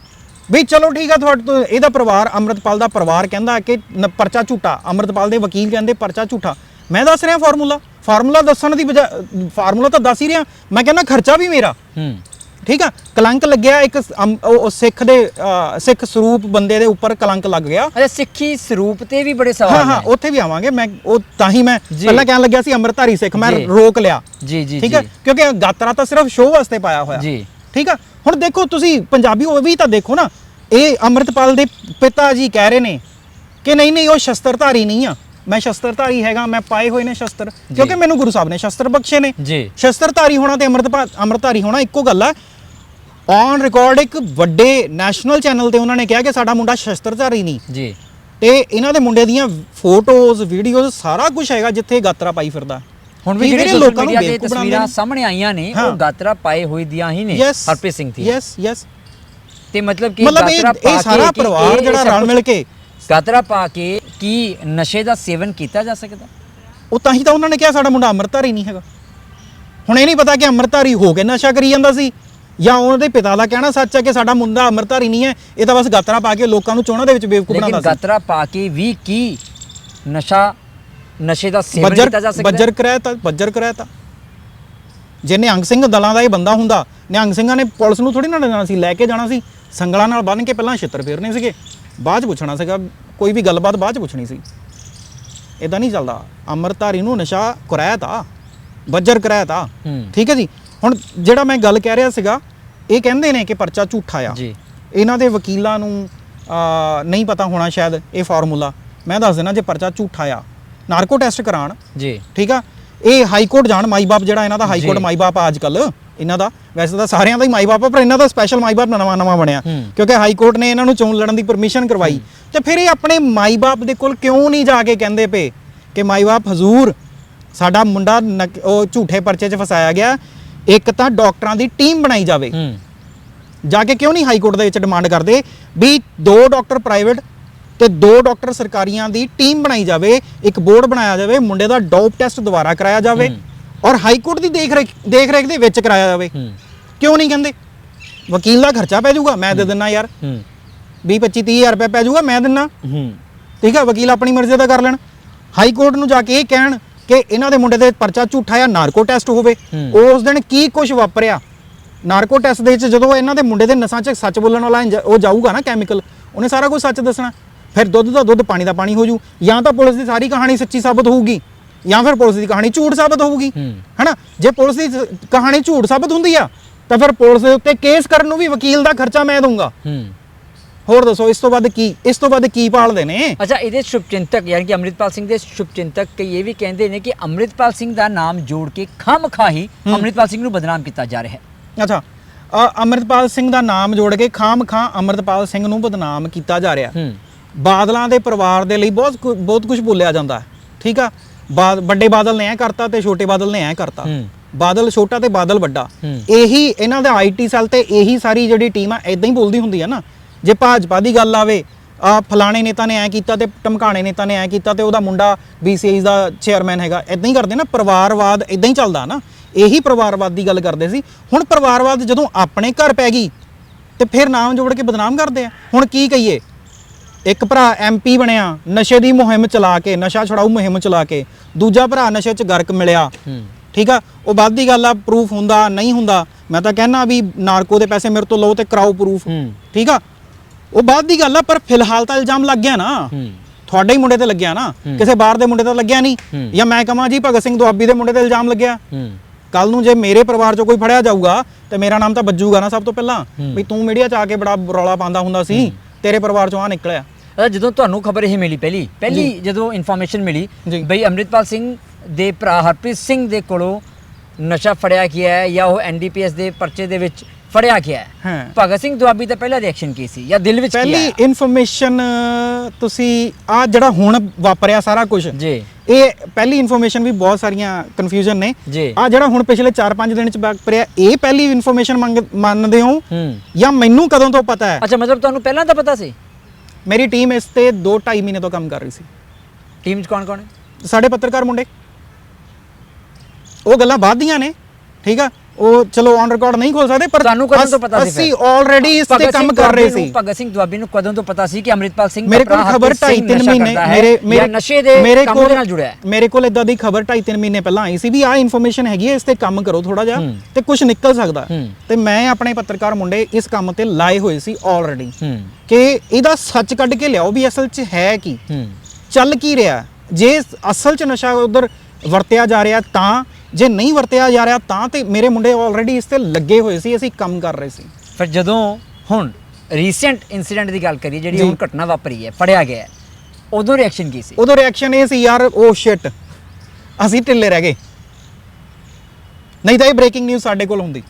S2: ਵੀ ਚਲੋ ਠੀਕ ਆ ਤੁਹਾਡੇ ਇਹਦਾ ਪਰਿਵਾਰ ਅੰਮ੍ਰਿਤਪਾਲ ਦਾ ਪਰਿਵਾਰ ਕਹਿੰਦਾ ਕਿ ਪਰਚਾ ਝੂਠਾ ਅੰਮ੍ਰਿਤਪਾਲ ਦੇ ਵਕੀਲ ਕਹਿੰਦੇ ਪਰਚਾ ਝੂਠਾ। ਮੈਂ ਦੱਸ ਰਿਹਾ ਫਾਰਮੂਲਾ ਫਾਰਮੂਲਾ ਦੱਸਣ ਦੀ ਬਜਾ ਫਾਰਮੂਲਾ ਤਾਂ ਦੱਸ ਹੀ ਰਿਹਾ ਮੈਂ ਕਹਿੰਦਾ ਖਰਚਾ ਵੀ ਮੇਰਾ।
S1: ਹੂੰ।
S2: ਠੀਕ ਆ? ਕਲੰਕ ਲੱਗਿਆ ਇੱਕ ਅਮ- ਉਹ ਉਹ ਸਿੱਖ ਦੇ ਅ, ਸਿੱਖ ਸਰੂਪ ਬੰਦੇ ਦੇ ਉੱਪਰ ਕਲੰਕ ਲੱਗ ਗਿਆ।
S1: ਅੱਛਾ ਸਿੱਖੀ ਸਰੂਪ ਤੇ ਵੀ ਬੜੇ
S2: ਹਾਂ
S1: ਸਵਾਲ
S2: ਹਾਂ
S1: ਨੇ।
S2: ਉੱਥੇ ਵੀ ਆਵਾਂਗੇ। ਮੈਂ ਉਹ ਤਾਂ ਹੀ ਮੈਂ
S1: ਜੀ।
S2: ਪਹਿਲਾਂ ਕਹਿਣ ਲੱਗਿਆ ਸੀ ਅੰਮ੍ਰਿਤਧਾਰੀ ਸਿੱਖ ਮੈਂ
S1: ਜੀ।
S2: ਰੋਕ ਲਿਆ।
S1: ਜੀ ਜੀ
S2: ਠੀਕ ਹੈ
S1: ਜੀ।
S2: ਕਿਉਂਕਿ ਗਾਤਰਾ ਤਾਂ ਸਿਰਫ ਸ਼ੋਅ ਵਾਸਤੇ ਪਾਇਆ ਹੋਇਆ।
S1: ਜੀ।
S2: ਠੀਕ ਆ? ਹੁਣ ਦੇਖੋ ਤੁਸੀਂ ਪੰਜਾਬੀ ਉਹ ਵੀ ਤਾਂ ਦੇਖੋ ਨਾ ਇਹ ਅੰਮ੍ਰਿਤਪਾਲ ਦੇ ਪਿਤਾ ਜੀ ਕਹਿ ਰਹੇ ਨੇ ਕਿ ਨਹੀਂ ਨਹੀਂ ਉਹ ਸ਼ਸਤਰਧਾਰੀ ਨਹੀਂ ਆ। ਮੈਂ ਸ਼ਸਤਰਧਾਰੀ ਹੈਗਾ ਮੈਂ ਪਾਏ ਹੋਏ ਨੇ ਸ਼ਸਤਰ। ਕਿਉਂਕਿ ਮੈਨੂੰ ਗੁਰੂ ਸਾਹਿਬ ਨੇ ਸ਼ਸਤਰ ਬਖਸ਼ੇ ਨੇ।
S1: ਜੀ।
S2: ਸ਼ਸਤਰਧਾਰੀ ਹੋਣਾ ਤੇ ਅੰਮ੍ਰਿਤਪਾਲ ਅੰਮ੍ਰਿਤਧਾਰੀ ਹੋਣਾ ਇੱਕੋ ਗੱਲ ਹੈ ਔਨ ਰਿਕਾਰਡ ਇੱਕ ਵੱਡੇ ਨੈਸ਼ਨਲ ਚੈਨਲ ਤੇ ਉਹਨਾਂ ਨੇ ਕਿਹਾ ਕਿ ਸਾਡਾ ਮੁੰਡਾ ਸ਼ਸਤਰਧਾਰੀ ਨਹੀਂ।
S1: ਜੀ।
S2: ਤੇ ਇਹਨਾਂ ਦੇ ਮੁੰਡੇ ਦੀਆਂ ਫੋਟੋਜ਼ ਵੀਡੀਓਜ਼ ਸਾਰਾ ਕੁਝ ਹੈਗਾ ਜਿੱਥੇ ਗਾਤਰਾ ਪਾਈ ਫਿਰਦਾ।
S1: ਹੁਣ ਵੀ ਜਿਹੜੇ ਲੋਕਾਂ
S2: ਨੂੰ ਬੇਵਕੂਫ
S1: ਤਸਵੀਰਾਂ। ਸਾਹਮਣੇ ਆਈਆਂ ਨੇ। ਉਹ ਗਾਤਰਾ ਪਾਏ ਹੋਏ ਦੀਆਂ ਹੀ ਨੇ ਹਰਪ੍ਰੀਤ ਸਿੰਘ ਦੀ
S2: ਯੈਸ ਯੈਸ
S1: ਤੇ ਮਤਲਬ ਕਿ
S2: ਮਤਲਬ ਇਹ ਸਾਰਾ ਪਰਿਵਾਰ ਜਿਹੜਾ ਰਲ ਮਿਲ ਕੇ
S1: ਗਾਤਰਾ ਪਾ ਕੇ ਕੀ ਨਸ਼ੇ ਦਾ ਸੇਵਨ ਕੀਤਾ ਜਾ ਸਕਦਾ?
S2: ਉਹ ਤਾਂ ਹੀ ਤਾਂ ਉਹਨਾਂ ਨੇ ਕਿਹਾ ਸਾਡਾ ਮੁੰਡਾ ਅੰਮ੍ਰਿਤਧਾਰੀ ਨਹੀਂ ਹੈਗਾ। ਹੁਣ ਇਹ ਨਹੀਂ ਪਤਾ ਕਿ ਅੰਮ੍ਰਿਤਧਾਰੀ ਹੋ ਕੇ ਨਸ਼ਾ ਕਰੀ ਜਾਂਦਾ ਸੀ। ਜਾਂ ਉਹਨਾਂ ਦੇ ਪਿਤਾ ਦਾ ਕਹਿਣਾ ਸੱਚ ਹੈ ਕਿ ਸਾਡਾ ਮੁੰਡਾ ਅੰਮ੍ਰਿਤਧਾਰੀ ਨਹੀਂ ਹੈ ਇਹ ਤਾਂ ਬਸ ਗਾਤਰਾ ਪਾ ਕੇ ਲੋਕਾਂ ਨੂੰ ਚੋਣਾਂ ਦੇ ਵਿੱਚ ਬੇਵਕੂਫ
S1: ਲੇਕਿਨ
S2: ਬਣਾਉਂਦਾ ਸੀ।
S1: ਗਾਤਰਾ ਪਾ ਕੇ ਵੀ ਕੀ ਨਸ਼ਾ ਨਸ਼ੇ ਦਾ ਸੇਵਨ
S2: ਬੱਜਰ
S1: ਕੀਤਾ ਜਾ ਸਕਦਾ
S2: ਬੱਜਰ ਕਰਾਇਤਾ ਬੱਜਰ ਕਰਾਇਤਾ ਜੇ ਨਿਹੰਗ ਸਿੰਘ ਦਲਾਂ ਦਾ ਇਹ ਬੰਦਾ ਹੁੰਦਾ ਨਿਹੰਗ ਸਿੰਘਾਂ ਨੇ ਪੁਲਿਸ ਨੂੰ ਥੋੜੀ ਨਾ ਜਾਣਾ ਸੀ ਲੈ ਕੇ ਜਾਣਾ ਸੀ। ਸੰਗਲਾਂ ਨਾਲ ਬੰਨ੍ਹ ਕੇ ਪਹਿਲਾਂ ਛਿੱਤਰ ਫੇਰਨੇ ਸੀਗੇ ਬਾਅਦ ਚ ਪੁੱਛਣਾ ਸੀਗਾ ਕੋਈ ਵੀ ਗੱਲਬਾਤ ਬਾਅਦ ਚ ਪੁੱਛਣੀ ਸੀ। ਇਦਾਂ ਨਹੀਂ ਚੱਲਦਾ ਅੰਮ੍ਰਿਤਧਾਰੀ ਨੂੰ ਨਸ਼ਾ ਕਰਾਇਤਾ ਬੱਜਰ ਕਰਾਇਤਾ
S1: ਹੂੰ।
S2: ਠੀਕ ਹੈ ਜੀ? ਹੁਣ ਜਿਹੜਾ ਮੈਂ ਗੱਲ ਕਹਿ ਰਿਹਾ ਸੀਗਾ ਇਹ ਕਹਿੰਦੇ ਨੇ ਕਿ ਪਰਚਾ ਝੂਠਾ ਆ।
S1: ਜੀ।
S2: ਇਹਨਾਂ ਦੇ ਵਕੀਲਾਂ ਨੂੰ ਨਹੀਂ ਪਤਾ ਹੋਣਾ ਸ਼ਾਇਦ ਇਹ ਫਾਰਮੂਲਾ। ਮੈਂ ਦੱਸ ਦੇਣਾ ਜੇ ਪਰਚਾ ਝੂਠਾ ਆ। ਨਾਰਕੋ ਟੈਸਟ ਕਰਾਣ।
S1: ਜੀ।
S2: ਠੀਕ ਆ? ਇਹ ਹਾਈ ਕੋਰਟ ਜਾਣ ਮਾਈ ਬਾਪ ਜਿਹੜਾ ਇਹਨਾਂ ਦਾ ਹਾਈ ਕੋਰਟ। ਮਾਈ ਬਾਪ ਆ ਅੱਜ ਕੱਲ ਇਹਨਾਂ ਦਾ। ਵੈਸੇ ਤਾਂ ਸਾਰਿਆਂ ਦਾ ਹੀ ਮਾਈ ਬਾਪ ਆ ਪਰ ਇਹਨਾਂ ਦਾ ਸਪੈਸ਼ਲ ਮਾਈ ਬਾਪ ਨਵਾਂ ਨਵਾਂ ਬਣਿਆ। ਕਿਉਂਕਿ ਹਾਈ ਕੋਰਟ ਨੇ ਇਹਨਾਂ ਨੂੰ ਚੋਣ ਲੜਨ ਦੀ ਪਰਮਿਸ਼ਨ ਕਰਵਾਈ। ਤੇ ਫਿਰ ਇਹ ਆਪਣੇ ਮਾਈ ਬਾਪ ਦੇ ਕੋਲ ਕਿਉਂ ਨਹੀਂ ਜਾ ਕੇ ਕਹਿੰਦੇ ਪਏ ਕਿ ਮਾਈ ਬਾਪ ਹਜ਼ੂਰ ਸਾਡਾ ਮੁੰਡਾ ਉਹ ਝੂਠੇ ਪਰਚੇ 'ਚ ਫਸਾਇਆ ਗਿਆ। ਇੱਕ ਤਾਂ ਡਾਕਟਰਾਂ ਦੀ ਟੀਮ ਬਣਾਈ ਜਾਵੇ।
S1: ਹੂੰ।
S2: ਜਾ ਕੇ ਕਿਉਂ ਨਹੀਂ ਹਾਈ ਕੋਰਟ ਦੇ ਵਿੱਚ ਡਿਮਾਂਡ ਕਰਦੇ ਵੀ ਦੋ ਡਾਕਟਰ ਪ੍ਰਾਈਵੇਟ ਤੇ ਦੋ ਡਾਕਟਰ ਸਰਕਾਰੀਆਂ ਦੀ ਟੀਮ ਬਣਾਈ ਜਾਵੇ ਇੱਕ ਬੋਰਡ ਬਣਾਇਆ ਜਾਵੇ ਮੁੰਡੇ ਦਾ ਡੋਪ ਟੈਸਟ ਦੁਬਾਰਾ ਕਰਾਇਆ ਜਾਵੇ ਔਰ ਹਾਈ ਕੋਰਟ ਦੀ ਦੇਖ ਰੇਖ ਦੇਖ ਰੇਖ ਦੇ ਵਿੱਚ ਕਰਾਇਆ ਜਾਵੇ।
S1: ਹੂੰ।
S2: ਕਿਉਂ ਨਹੀਂ ਕਹਿੰਦੇ? ਵਕੀਲ ਦਾ ਖਰਚਾ ਪੈ ਜਾਊਗਾ ਮੈਂ ਦੇ ਦਿੰਨਾ ਯਾਰ।
S1: ਹੂੰ।
S2: 20 25 30000 ਰੁਪਏ ਪੈ ਜਾਊਗਾ ਮੈਂ ਦਿੰਨਾ।
S1: ਹੂੰ।
S2: ਠੀਕ ਹੈ ਵਕੀਲ ਆਪਣੀ ਮਰਜ਼ੀ ਦਾ ਕਰ ਲੈਣ। ਹਾਈ ਕੋਰਟ ਨੂੰ ਜਾ ਕੇ ਇਹ ਕਹਿਣ ਕਿ ਇਹਨਾਂ ਦੇ ਮੁੰਡੇ ਦੇ ਪਰਚਾ ਝੂਠਾ ਜਾਂ ਨਾਰਕੋ ਟੈਸਟ ਹੋਵੇ। ਉਸ ਦਿਨ ਕੀ ਕੁਝ ਵਾਪਰਿਆ? ਨਾਰਕੋ ਟੈਸਟ ਦੇ ਵਿੱਚ ਜਦੋਂ ਇਹਨਾਂ ਦੇ ਮੁੰਡੇ ਦੇ ਨਸਾਂ 'ਚ ਸੱਚ ਬੋਲਣ ਵਾਲਾ ਉਹ ਜਾਊਗਾ ਨਾ ਕੈਮੀਕਲ ਉਹਨੇ ਸਾਰਾ ਕੁਝ ਸੱਚ ਦੱਸਣਾ। ਫਿਰ ਦੁੱਧ ਦਾ ਦੁੱਧ ਪਾਣੀ ਦਾ ਪਾਣੀ ਹੋ ਜੂ। ਜਾਂ ਤਾਂ ਪੁਲਿਸ ਦੀ ਸਾਰੀ ਕਹਾਣੀ ਸੱਚੀ ਸਾਬਤ ਹੋਊਗੀ ਜਾਂ ਫਿਰ ਪੁਲਿਸ ਦੀ ਕਹਾਣੀ ਝੂਠ ਸਾਬਤ ਹੋਊਗੀ। ਹੈਨਾ? ਜੇ ਪੁਲਿਸ ਦੀ ਕਹਾਣੀ ਝੂਠ ਸਾਬਤ ਹੁੰਦੀ ਆ ਤਾਂ ਫਿਰ ਪੁਲਿਸ ਦੇ ਉੱਤੇ ਕੇਸ ਕਰਨ ਨੂੰ ਵੀ ਵਕੀਲ ਦਾ ਖਰਚਾ ਮੈਂ ਦਊਂਗਾ। ਹੋਰ ਦੱਸੋ ਇਸ ਤੋਂ ਵੱਧ ਕੀ ਇਸ ਤੋਂ ਵੱਧ ਕੀ ਪਾਲਦੇ ਨੇ?
S1: ਅੱਛਾ ਇਹਦੇ ਸ਼ੁਭਚਿੰਤਕ ਯਾਨੀ ਕਿ ਅੰਮ੍ਰਿਤਪਾਲ ਸਿੰਘ ਦੇ ਸ਼ੁਭਚਿੰਤਕ ਕਈ ਇਹ ਵੀ ਕਹਿੰਦੇ ਨੇ ਕਿ ਅੰਮ੍ਰਿਤਪਾਲ ਸਿੰਘ ਦਾ ਨਾਮ ਜੋੜ ਕੇ ਖਾਮਖਾਹੀ ਅੰਮ੍ਰਿਤਪਾਲ ਸਿੰਘ ਨੂੰ ਬਦਨਾਮ ਕੀਤਾ ਜਾ ਰਿਹਾ ਹੈ।
S2: ਅੱਛਾ ਅੰਮ੍ਰਿਤਪਾਲ ਸਿੰਘ ਦਾ ਨਾਮ ਜੋੜ ਕੇ ਖਾਮ ਖਾਂ ਅੰਮ੍ਰਿਤਪਾਲ ਸਿੰਘ ਨੂੰ ਬਦਨਾਮ ਕੀਤਾ ਜਾ ਰਿਹਾ। ਬਾਦਲਾਂ ਦੇ ਪਰਿਵਾਰ ਦੇ ਲਈ ਬਹੁਤ ਕੁ- ਬਹੁਤ ਕੁਝ ਬੋਲਿਆ ਜਾਂਦਾ ਠੀਕ ਆ? ਵੱਡੇ ਬਾਦਲ ਨੇ ਐ ਕਰਤਾ ਤੇ ਛੋਟੇ ਬਾਦਲ ਨੇ ਐ ਕਰਤਾ। ਬਾਦਲ ਛੋਟਾ ਤੇ ਬਾਦਲ ਵੱਡਾ। ਇਹੀ ਇਹਨਾਂ ਦਾ ਆਈਟੀ ਸੈੱਲ ਤੇ ਇਹੀ ਸਾਰੀ ਜਿਹੜੀ ਟੀਮ ਆ ਇਦਾਂ ਹੀ ਬੋਲਦੀ ਹੁੰਦੀ ਆ ਨਾ ਜੇ ਭਾਜਪਾ ਦੀ ਗੱਲ ਆਵੇ ਆ ਫਲਾਣੇ ਨੇਤਾ ਨੇ ਐ ਕੀਤਾ ਤੇ ਟਮਕਾਣੇ ਨੇਤਾ ਨੇ ਐ ਕੀਤਾ ਤੇ ਉਹਦਾ ਮੁੰਡਾ BCI ਦਾ ਚੇਅਰਮੈਨ ਹੈਗਾ ਇਦਾਂ ਹੀ ਕਰਦੇ ਨਾ ਪਰਿਵਾਰਵਾਦ ਇਦਾਂ ਹੀ ਚੱਲਦਾ ਨਾ। ਇਹੀ ਪਰਿਵਾਰਵਾਦ ਦੀ ਗੱਲ ਕਰਦੇ ਸੀ। ਹੁਣ ਪਰਿਵਾਰਵਾਦ ਜਦੋਂ ਆਪਣੇ ਘਰ ਪੈ ਗਈ ਤੇ ਫਿਰ ਨਾਮ ਜੋੜ ਕੇ ਬਦਨਾਮ ਕਰਦੇ ਆ। ਹੁਣ ਕੀ ਕਹੀਏ? ਇੱਕ ਭਰਾ ਐਮਪੀ ਬਣਿਆ ਨਸ਼ੇ ਦੀ ਮੁਹਿੰਮ ਚਲਾ ਕੇ ਨਸ਼ਾ ਛੁਡਾਊ ਮੁਹਿੰਮ ਚਲਾ ਕੇ ਦੂਜਾ ਭਰਾ ਨਸ਼ੇ 'ਚ ਗਰਕ ਮਿਲਿਆ। ਠੀਕ ਆ? ਉਹ ਬਾਅਦ ਦੀ ਗੱਲ ਆ ਪ੍ਰੂਫ ਹੁੰਦਾ ਨਹੀਂ ਹੁੰਦਾ। ਮੈਂ ਤਾਂ ਕਹਿਣਾ ਵੀ ਨਾਰਕੋ ਦੇ ਪੈਸੇ ਮੇਰੇ ਤੋਂ ਲਓ ਤੇ ਕਰਾਓ ਪ੍ਰੂਫ ਠੀਕ ਆ? ਉਹ ਬਾਅਦ ਦੀ ਗੱਲ ਆ ਪਰ ਫਿਲਹਾਲ ਤਾਂ ਇਲਜ਼ਾਮ ਲੱਗ ਗਿਆ ਨਾ। ਤੁਹਾਡੇ ਹੀ ਮੁੰਡੇ ਤੇ ਲੱਗਿਆ ਨਾ। ਕਿਸੇ ਬਾਹਰ ਦੇ ਮੁੰਡੇ ਤੇ ਲੱਗਿਆ ਨਹੀਂ। ਜਾਂ ਮੈਂ ਕਹਾਂ ਜੀ ਭਗਤ ਸਿੰਘ ਦੁਆਬੀ ਦੇ ਮੁੰਡੇ ਤੇ ਇਲਜ਼ਾਮ ਲੱਗਿਆ। ਕੱਲ ਨੂੰ ਜੇ ਮੇਰੇ ਪਰਿਵਾਰ ਚੋਂ ਕੋਈ ਫੜਿਆ ਜਾਊਗਾ ਤੇ ਮੇਰਾ ਨਾਮ ਤਾਂ ਵੱਜੂਗਾ ਨਾ ਸਭ ਤੋਂ ਪਹਿਲਾਂ। ਵੀ ਤੂੰ ਮੀਡੀਆ 'ਚ ਆ ਕੇ ਬੜਾ ਰੌਲਾ ਪਾਉਂਦਾ ਹੁੰਦਾ ਸੀ। ਤੇਰੇ ਪਰਿਵਾਰ ਚੋਂ ਆ ਨਿਕਲਿਆ।
S1: ਜਦੋਂ ਤੁਹਾਨੂੰ ਖਬਰ ਇਹ ਮਿਲੀ ਪਹਿਲੀ ਪਹਿਲੀ ਜਦੋਂ ਇਨਫੋਰਮੇਸ਼ਨ ਮਿਲੀ। ਬਈ ਅੰਮ੍ਰਿਤਪਾਲ ਸਿੰਘ ਦੇ ਭਰਾ ਹਰਪ੍ਰੀਤ ਸਿੰਘ ਦੇ ਕੋਲੋਂ ਨਸ਼ਾ ਫੜਿਆ ਗਿਆ ਹੈ ਜਾਂ ਉਹ ਐਨਡੀਪੀਐਸ ਦੇ ਪਰਚੇ ਦੇ ਵਿੱਚ ਫੜਿਆ ਗਿਆ ਹੈ
S2: ਹਾਂ
S1: ਭਗਤ ਸਿੰਘ ਦੁਆਬੀ ਦਾ ਪਹਿਲਾ ਰਿਐਕਸ਼ਨ ਕੀ ਸੀ ਜਾਂ ਦਿਲ ਵਿੱਚ ਕੀ
S2: ਪਹਿਲੀ
S1: ਆਇਆ
S2: ਇਨਫੋਰਮੇਸ਼ਨ ਤੁਸੀਂ ਆ ਜਿਹੜਾ ਹੁਣ ਵਾਪਰਿਆ ਸਾਰਾ ਕੁਝ
S1: ਜੀ
S2: ਇਹ ਪਹਿਲੀ ਇਨਫੋਰਮੇਸ਼ਨ ਵੀ ਬਹੁਤ ਸਾਰੀਆਂ ਕਨਫਿਊਜ਼ਨ ਨੇ
S1: ਜੀ
S2: ਆ ਜਿਹੜਾ ਹੁਣ ਪਿਛਲੇ 4-5 ਦਿਨ ਚ ਵਾਪਰਿਆ ਇਹ ਪਹਿਲੀ ਇਨਫੋਰਮੇਸ਼ਨ ਮੰਨਦੇ ਹੋ
S1: ਹੂੰ
S2: ਜਾਂ ਮੈਨੂੰ ਕਦੋਂ ਤੋਂ ਪਤਾ ਹੈ
S1: ਅੱਛਾ ਮਤਲਬ ਤੁਹਾਨੂੰ ਪਹਿਲਾਂ ਤਾਂ ਪਤਾ ਸੀ
S2: ਮੇਰੀ ਟੀਮ ਇਸ ਤੇ 2 2.5 ਮਹੀਨੇ ਤੋਂ ਕੰਮ ਕਰ ਰਹੀ ਸੀ
S1: ਟੀਮ 'ਚ ਕੌਣ ਕੌਣ ਹੈ
S2: ਸਾਡੇ ਪੱਤਰਕਾਰ ਮੁੰਡੇ ਉਹ ਗੱਲਾਂ ਬਾਅਦ ਦੀਆਂ ਨੇ ਠੀਕ ਆ ਉਹ ਚਲੋ ਔਨ ਰਿਕਾਰਡ ਨਹੀਂ ਖੋਲ ਸਕਦੇ ਪਰ
S1: ਤੁਹਾਨੂੰ ਕਦੋਂ ਤੋਂ ਪਤਾ ਸੀ
S2: ਅਸੀਂ? ਆਲਰੇਡੀ ਇਸ ਤੇ ਕੰਮ ਕਰ ਰਹੇ ਸੀ।
S1: ਭਗਤ ਸਿੰਘ ਦੁਆਬੀ ਨੂੰ ਕਦੋਂ ਤੋਂ ਪਤਾ ਸੀ ਕਿ ਅੰਮ੍ਰਿਤਪਾਲ ਸਿੰਘ
S2: ਮੇਰੇ ਕੋਲ ਖਬਰ
S1: ਹਰਪ੍ਰੀਤ
S2: 2.5
S1: ਸਿੰਘ
S2: 3
S1: ਨਸ਼ਾ
S2: ਮਹੀਨੇ ਮੇਰੇ ਮੇਰੇ
S1: ਨਸ਼ੇ ਦੇ ਕੰਮ ਦੇ ਨਾਲ ਜੁੜਿਆ ਹੈ?
S2: ਮੇਰੇ ਕੋਲ ਇਦਾਂ ਦੀ ਖਬਰ 2.5 3 ਮਹੀਨੇ ਪਹਿਲਾਂ ਆਈ ਸੀ ਵੀ ਆਹ ਇਨਫੋਰਮੇਸ਼ਨ ਹੈਗੀ ਹੈ ਇਸ ਤੇ ਕੰਮ ਕਰੋ ਥੋੜਾ ਜਿਹਾ। ਤੇ ਕੁਝ ਨਿਕਲ ਸਕਦਾ। ਤੇ ਮੈਂ ਆਪਣੇ ਪੱਤਰਕਾਰ ਮੁੰਡੇ ਇਸ ਕੰਮ ਤੇ ਲਾਏ ਹੋਏ ਸੀ ਆਲਰੇਡੀ ਕਿ ਇਹਦਾ ਸੱਚ ਕੱਢ ਕੇ ਲਿਆਓ ਵੀ ਅਸਲ 'ਚ ਹੈ ਕੀ। ਚੱਲ ਕੀ ਰਿਹਾ? ਜੇ ਅਸਲ 'ਚ ਨਸ਼ਾ ਉਧਰ ਵਰਤਿਆ ਜਾ ਰਿਹਾ ਤਾਂ ਜੇ ਨਹੀਂ ਵਰਤਿਆ ਜਾ ਰਿਹਾ ਤਾਂ ਤੇ ਮੇਰੇ ਮੁੰਡੇ ਆਲਰੇਡੀ ਇਸ ਤੇ ਲੱਗੇ ਹੋਏ ਸੀ ਅਸੀਂ ਕੰਮ ਕਰ ਰਹੇ ਸੀ।
S1: ਫਿਰ ਜਦੋਂ ਹੁਣ ਰੀਸੈਂਟ ਇਨਸੀਡੈਂਟ ਦੀ ਗੱਲ ਕਰੀਏ ਜਿਹੜੀ। ਹੁਣ ਘਟਨਾ ਵਾਪਰੀ ਹੈ ਫੜਿਆ ਗਿਆ ਹੈ, ਉਦੋਂ ਰਿਐਕਸ਼ਨ ਕੀ ਸੀ?
S2: ਉਦੋਂ ਰਿਐਕਸ਼ਨ ਇਹ ਸੀ ਯਾਰ ਉਹ ਸ਼ਿਟ ਅਸੀਂ ਢਿੱਲੇ ਰਹਿ ਗਏ। ਨਹੀਂ ਤਾਂ ਇਹ ਬ੍ਰੇਕਿੰਗ ਨਿਊਜ਼ ਸਾਡੇ ਕੋਲ ਹੁੰਦੀ।